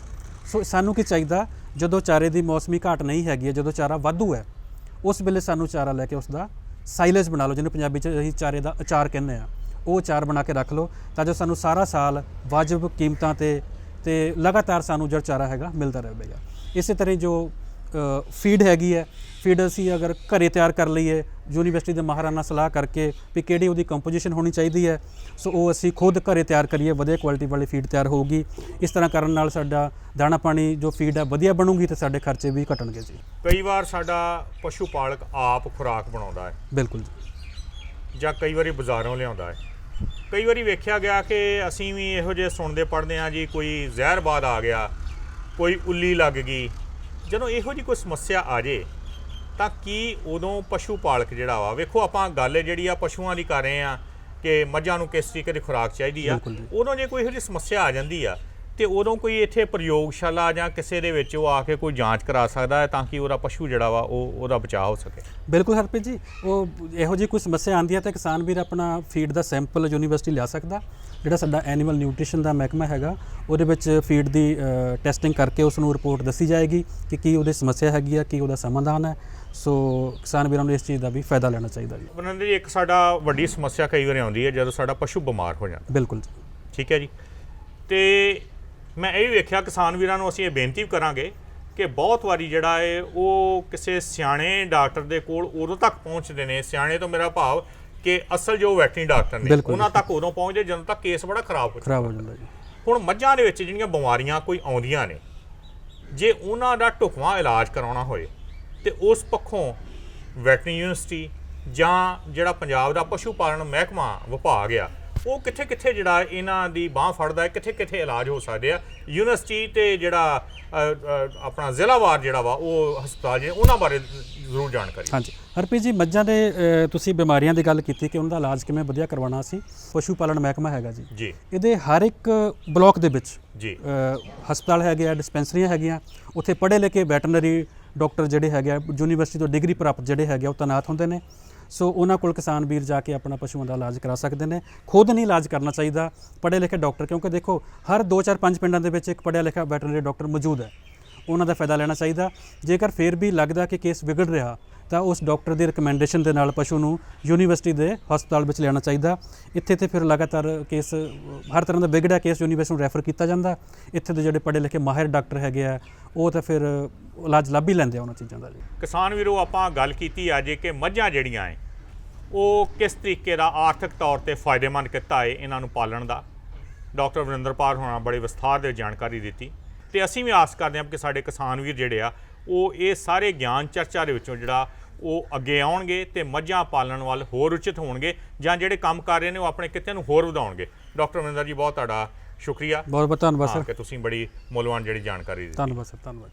ਸੋ ਸਾਨੂੰ ਕੀ ਚਾਹੀਦਾ ਜਦੋਂ ਚਾਰੇ ਦੀ ਮੌਸਮੀ ਘਾਟ ਨਹੀਂ ਹੈਗੀ ਹੈ, ਜਦੋਂ ਚਾਰਾ ਵਾਧੂ ਹੈ ਉਸ ਵੇਲੇ ਸਾਨੂੰ ਚਾਰਾ ਲੈ ਕੇ ਉਸ ਦਾ ਸਾਈਲੇਜ ਬਣਾ ਲਓ ਜਿਹਨੂੰ ਪੰਜਾਬੀ ਚ ਅਸੀਂ ਚਾਰੇ ਦਾ ਅਚਾਰ ਕਹਿੰਦੇ ਆ ਉਹ ਅਚਾਰ ਬਣਾ ਕੇ ਰੱਖ ਲਓ ਤਾਂ ਜੋ ਸਾਨੂੰ ਸਾਰਾ ਸਾਲ ਵਾਜਬ ਕੀਮਤਾਂ ਤੇ ਤੇ ਲਗਾਤਾਰ ਸਾਨੂੰ ਜਿਹੜਾ ਚਾਰਾ ਹੈਗਾ ਮਿਲਦਾ ਰਹੇਗਾ ਇਸੇ ਤਰ੍ਹਾਂ ਹੀ ਜੋ ਫੀਡ ਹੈਗੀ ਹੈ। ਫੀਡ ਅਸੀਂ ਅਗਰ ਘਰੇ ਤਿਆਰ ਕਰ ਲਈਏ ਯੂਨੀਵਰਸਿਟੀ ਦੇ ਮਾਹਰਾਂ ਨਾਲ ਸਲਾਹ ਕਰਕੇ ਵੀ ਕਿਹੜੀ ਉਹਦੀ ਕੰਪੋਜੀਸ਼ਨ ਹੋਣੀ ਚਾਹੀਦੀ ਹੈ ਸੋ ਉਹ ਅਸੀਂ ਖੁਦ ਘਰੇ ਤਿਆਰ ਕਰੀਏ ਵਧੀਆ ਕੁਆਲਿਟੀ ਵਾਲੀ ਫੀਡ ਤਿਆਰ ਹੋਊਗੀ। ਇਸ ਤਰ੍ਹਾਂ ਕਰਨ ਨਾਲ ਸਾਡਾ ਦਾਣਾ ਪਾਣੀ ਜੋ ਫੀਡ ਹੈ ਵਧੀਆ ਬਣੂਗੀ ਤੇ ਸਾਡੇ ਖਰਚੇ ਵੀ ਘਟਣਗੇ ਜੀ। ਕਈ ਵਾਰ ਸਾਡਾ ਪਸ਼ੂ ਪਾਲਕ ਆਪ ਖੁਰਾਕ ਬਣਾਉਂਦਾ ਹੈ। ਬਿਲਕੁਲ ਜੀ। ਜਾਂ ਕਈ ਵਾਰੀ ਬਾਜ਼ਾਰੋਂ ਲਿਆਉਂਦਾ ਹੈ। ਕਈ ਵਾਰੀ ਵੇਖਿਆ ਗਿਆ ਕਿ ਅਸੀਂ ਵੀ ਇਹੋ ਜਿਹੇ ਸੁਣਦੇ ਪੜਦੇ ਆ ਜੀ ਕੋਈ ਜ਼ਹਿਰਬਾਦ ਆ ਗਿਆ ਕੋਈ ਉੱਲੀ ਲੱਗ ਗਈ ਜਦੋਂ ਇਹੋ ਜੀ ਕੋਈ ਸਮੱਸਿਆ ਆ ਜੇ ਤਾਂ ਕੀ ਉਦੋਂ ਪਸ਼ੂ ਪਾਲਕ ਜਿਹੜਾ ਵਾ ਵੇਖੋ ਆਪਾਂ ਗੱਲ ਜਿਹੜੀ ਆ ਪਸ਼ੂਆਂ ਦੀ ਕਰ ਰਹੇ ਆ ਕਿ ਮੱਝਾਂ ਨੂੰ ਕਿਸ ਤਰੀਕੇ ਦੀ ਖੁਰਾਕ ਚਾਹੀਦੀ ਆ ਜੀ। ਉਦੋਂ ਜੇ ਕੋਈ ਇਹੋ ਜਿਹੀ ਸਮੱਸਿਆ ਆ ਜਾਂਦੀ ਆ ਤੇ ਉਦੋਂ ਕੋਈ ਇੱਥੇ ਪ੍ਰਯੋਗਸ਼ਾਲਾ ਜਾਂ ਕਿਸੇ ਦੇ ਵਿੱਚ ਉਹ ਆ ਕੇ ਕੋਈ ਜਾਂਚ ਕਰਾ ਸਕਦਾ ਹੈ ਤਾਂ ਕਿ ਉਹਦਾ ਪਸ਼ੂ ਜਿਹੜਾ ਵਾ ਉਹ ਉਹਦਾ ਬਚਾਅ ਹੋ ਸਕੇ? ਬਿਲਕੁਲ ਹਰਪ੍ਰੀਤ ਜੀ ਉਹ ਇਹੋ ਜਿਹੀ ਕੋਈ ਸਮੱਸਿਆ ਆਉਂਦੀ ਹੈ ਤਾਂ ਕਿਸਾਨ ਵੀਰ ਆਪਣਾ ਫੀਡ ਦਾ ਸੈਂਪਲ ਯੂਨੀਵਰਸਿਟੀ ਲਿਆ ਸਕਦਾ। ਜਿਹੜਾ ਸਾਡਾ ਐਨੀਮਲ ਨਿਊਟ੍ਰੀਸ਼ਨ ਦਾ ਮਹਿਕਮਾ ਹੈਗਾ ਉਹਦੇ ਵਿੱਚ ਫੀਡ ਦੀ ਟੈਸਟਿੰਗ ਕਰਕੇ ਉਸ ਨੂੰ ਰਿਪੋਰਟ ਦੱਸੀ ਜਾਏਗੀ ਕਿ ਕੀ ਉਹਦੀ ਸਮੱਸਿਆ ਹੈਗੀ ਆ ਕੀ ਉਹਦਾ ਸਮਾਧਾਨ ਹੈ। ਸੋ ਕਿਸਾਨ ਵੀਰਾਂ ਨੂੰ ਇਸ ਚੀਜ਼ ਦਾ ਵੀ ਫਾਇਦਾ ਲੈਣਾ ਚਾਹੀਦਾ ਜੀ। ਬਨੰਦ ਜੀ ਇੱਕ ਸਾਡਾ ਵੱਡੀ ਸਮੱਸਿਆ ਕਈ ਵਾਰ ਆਉਂਦੀ ਹੈ ਜਦੋਂ ਸਾਡਾ ਪਸ਼ੂ ਬਿਮਾਰ ਹੋ ਜਾਂਦਾ। ਬਿਲਕੁਲ ਜੀ। ਠੀਕ ਹੈ ਜੀ। ਤੇ ਮੈਂ ਇਹ ਵੀ ਵੇਖਿਆ ਕਿਸਾਨ ਵੀਰਾਂ ਨੂੰ ਅਸੀਂ ਇਹ ਬੇਨਤੀ ਕਰਾਂਗੇ ਕਿ ਬਹੁਤ ਵਾਰੀ ਜਿਹੜਾ ਹੈ ਉਹ ਕਿਸੇ ਸਿਆਣੇ ਡਾਕਟਰ ਦੇ ਕੋਲ ਉਦੋਂ ਤੱਕ ਪਹੁੰਚਦੇ ਨੇ ਸਿਆਣੇ ਤੋਂ ਮੇਰਾ ਭਾਵ ਕਿ ਅਸਲ ਜੋ ਵੈਟਰਨਰੀ ਡਾਕਟਰ ਨੇ ਬਿਲਕੁਲ। ਉਹਨਾਂ ਤੱਕ ਉਦੋਂ ਪਹੁੰਚਦੇ ਜਦੋਂ ਤੱਕ ਕੇਸ ਬੜਾ ਖਰਾਬ ਹੋ ਖਰਾਬ ਹੋ ਜਾਂਦਾ ਜੀ ਹੁਣ ਮੱਝਾਂ ਦੇ ਵਿੱਚ ਜਿਹੜੀਆਂ ਬਿਮਾਰੀਆਂ ਕੋਈ ਆਉਂਦੀਆਂ ਨੇ ਜੇ ਉਹਨਾਂ ਦਾ ਢੁਕਵਾਂ ਇਲਾਜ ਕਰਾਉਣਾ ਹੋਏ ਤੇ ਉਸ ਪੱਖੋਂ ਵੈਟਰਨਰੀ ਯੂਨੀਵਰਸਿਟੀ ਜਾਂ ਜਿਹੜਾ ਪੰਜਾਬ ਦਾ ਪਸ਼ੂ ਪਾਲਣ ਮਹਿਕਮਾ ਵਿਭਾਗ ਆ ਉਹ ਕਿੱਥੇ ਕਿੱਥੇ ਜਿਹੜਾ ਇਹਨਾਂ ਦੀ ਬਾਹ ਫੜਦਾ ਹੈ ਕਿੱਥੇ ਕਿੱਥੇ ਇਲਾਜ ਹੋ ਸਕਦੇ ਆ। ਯੂਨੀਵਰਸਿਟੀ ਤੇ ਜਿਹੜਾ ਆਪਣਾ ਜ਼ਿਲ੍ਹਾਵਾਰ ਜਿਹੜਾ ਵਾ ਉਹ ਹਸਪਤਾਲ ਜਿਹੜੇ ਉਹਨਾਂ ਬਾਰੇ ਜ਼ਰੂਰ ਜਾਣਕਾਰੀ। ਹਾਂਜੀ। ਹਰਪ੍ਰੀਤ ਜੀ ਮੱਝਾਂ ਦੇ ਤੁਸੀਂ ਬਿਮਾਰੀਆਂ ਦੀ ਗੱਲ ਕੀਤੀ ਕਿ ਉਹਨਾਂ ਦਾ ਇਲਾਜ ਕਿਵੇਂ ਵਧੀਆ ਕਰਵਾਉਣਾ ਸੀ? ਪਸ਼ੂ ਪਾਲਣ ਮਹਿਕਮਾ ਹੈਗਾ ਜੀ। ਜੀ। ਇਹਦੇ ਹਰ ਇੱਕ ਬਲਾਕ ਦੇ ਵਿੱਚ ਜੀ। ਹਸਪਤਾਲ ਹੈਗੇ ਆ ਡਿਸਪੈਂਸਰੀਆਂ ਹੈਗੀਆਂ। ਉੱਥੇ ਪੜ੍ਹੇ ਲਿਖੇ ਵੈਟਰਨਰੀ ਡਾਕਟਰ ਜਿਹੜੇ ਹੈਗੇ ਆ ਯੂਨੀਵਰਸਿਟੀ ਤੋਂ ਡਿਗਰੀ ਪ੍ਰਾਪਤ ਜਿਹੜੇ ਹੈਗੇ ਆ ਉਹ ਤੈਨਾਤ ਹੁੰਦੇ ਨੇ। ਸੋ ਉਹਨਾਂ ਕੋਲ ਕਿਸਾਨ ਵੀਰ ਜਾ ਕੇ ਆਪਣਾ ਪਸ਼ੂਆਂ ਦਾ ਇਲਾਜ ਕਰਾ ਸਕਦੇ ਨੇ। ਖੁਦ ਨਹੀਂ ਇਲਾਜ ਕਰਨਾ ਚਾਹੀਦਾ, ਪੜ੍ਹੇ ਲਿਖੇ ਡਾਕਟਰ, ਕਿਉਂਕਿ ਦੇਖੋ, ਹਰ 2-4 5 ਪਿੰਡਾਂ ਦੇ ਵਿੱਚ ਇੱਕ ਪੜ੍ਹਿਆ ਲਿਖਿਆ ਵੈਟਰਨਰੀ ਡਾਕਟਰ ਮੌਜੂਦ ਹੈ। ਉਹਨਾਂ ਦਾ ਫਾਇਦਾ ਲੈਣਾ ਚਾਹੀਦਾ। ਜੇਕਰ ਫਿਰ ਵੀ ਲੱਗਦਾ ਕਿ ਕੇਸ ਵਿਗੜ ਰਿਹਾ ਤਾਂ ਉਸ ਡਾਕਟਰ ਦੀ ਰეკਮੈਂਡੇਸ਼ਨ ਦੇ ਨਾਲ ਪਸ਼ੂ ਨੂੰ ਯੂਨੀਵਰਸਿਟੀ ਦੇ ਹਸਪਤਾਲ ਵਿੱਚ ਲਿਆਉਣਾ ਚਾਹੀਦਾ। ਇੱਥੇ ਤੇ ਫਿਰ ਲਗਾਤਾਰ ਕੇਸ ਹਰ ਤਰ੍ਹਾਂ ਦਾ ਵਿਗੜਿਆ ਕੇਸ ਯੂਨੀਵਰਸਿਟੀ ਨੂੰ ਰੈਫਰ ਕੀਤਾ ਜਾਂਦਾ। ਇੱਥੇ ਦੇ ਜਿਹੜੇ ਪੜ੍ਹੇ ਲਿਖੇ ਮਾਹਿਰ ਡਾਕਟਰ ਹੈਗੇ ਆ, ਉਹ ਤਾਂ ਫਿਰ ਇਲਾਜ ਲੱਭ ਹੀ ਲੈਂਦੇ ਆ ਉਹਨਾਂ ਚੀਜ਼ਾਂ ਦਾ ਜੀ। ਕਿਸਾਨ ਵੀਰੋ, ਆਪਾਂ ਗੱਲ ਕੀਤੀ ਆ ਜੇ ਕਿ ਮੱਝਾਂ ਜਿਹੜੀਆਂ ਐ, ਉਹ ਕਿਸ ਤਰੀਕੇ ਦਾ ਆਰਥਿਕ ਤੌਰ ਤੇ ਫਾਇਦੇਮੰਦ ਕਿੱਤਾ ਹੈ ਇਹਨਾਂ ਨੂੰ ਪਾਲਣ ਦਾ? ਡਾਕਟਰ ਵਰਿੰਦਰਪਾਲ ਹੋਣਾ ਬੜੇ ਵਿਸਥਾਰ ਦੇ ਜਾਣਕਾਰੀ ਦਿੱਤੀ। ਤੇ ਅਸੀਂ ਵੀ ਆਸ ਕਰਦੇ ਹਾਂ ਕਿ ਸਾਡੇ ਕਿਸਾਨ ਵੀਰ ਜਿਹੜੇ ਆ ਉਹ ਇਹ ਸਾਰੇ ਗਿਆਨ ਚਰਚਾ ਦੇ ਵਿੱਚੋਂ ਜਿਹੜਾ ਉਹ ਅੱਗੇ ਆਉਣਗੇ ਤੇ ਮੱਝਾਂ ਪਾਲਣ ਵੱਲ ਹੋਰ ਉਚਿਤ ਹੋਣਗੇ ਜਾਂ ਜਿਹੜੇ ਕੰਮ ਕਰ ਰਹੇ ਨੇ ਉਹ ਆਪਣੇ ਕਿੱਤੇ ਨੂੰ ਹੋਰ ਵਧਾਉਣਗੇ। ਡਾਕਟਰ ਵਰਿੰਦਰ ਜੀ ਬਹੁਤ ਤੁਹਾਡਾ ਸ਼ੁਕਰੀਆ। ਬਹੁਤ ਬਹੁਤ ਧੰਨਵਾਦ ਸਰ। ਕਿ ਤੁਸੀਂ ਬੜੀ ਮੁੱਲਵਾਨ ਜਿਹੜੀ ਜਾਣਕਾਰੀ ਦਿੱਤੀ। ਧੰਨਵਾਦ ਸਰ। ਧੰਨਵਾਦ।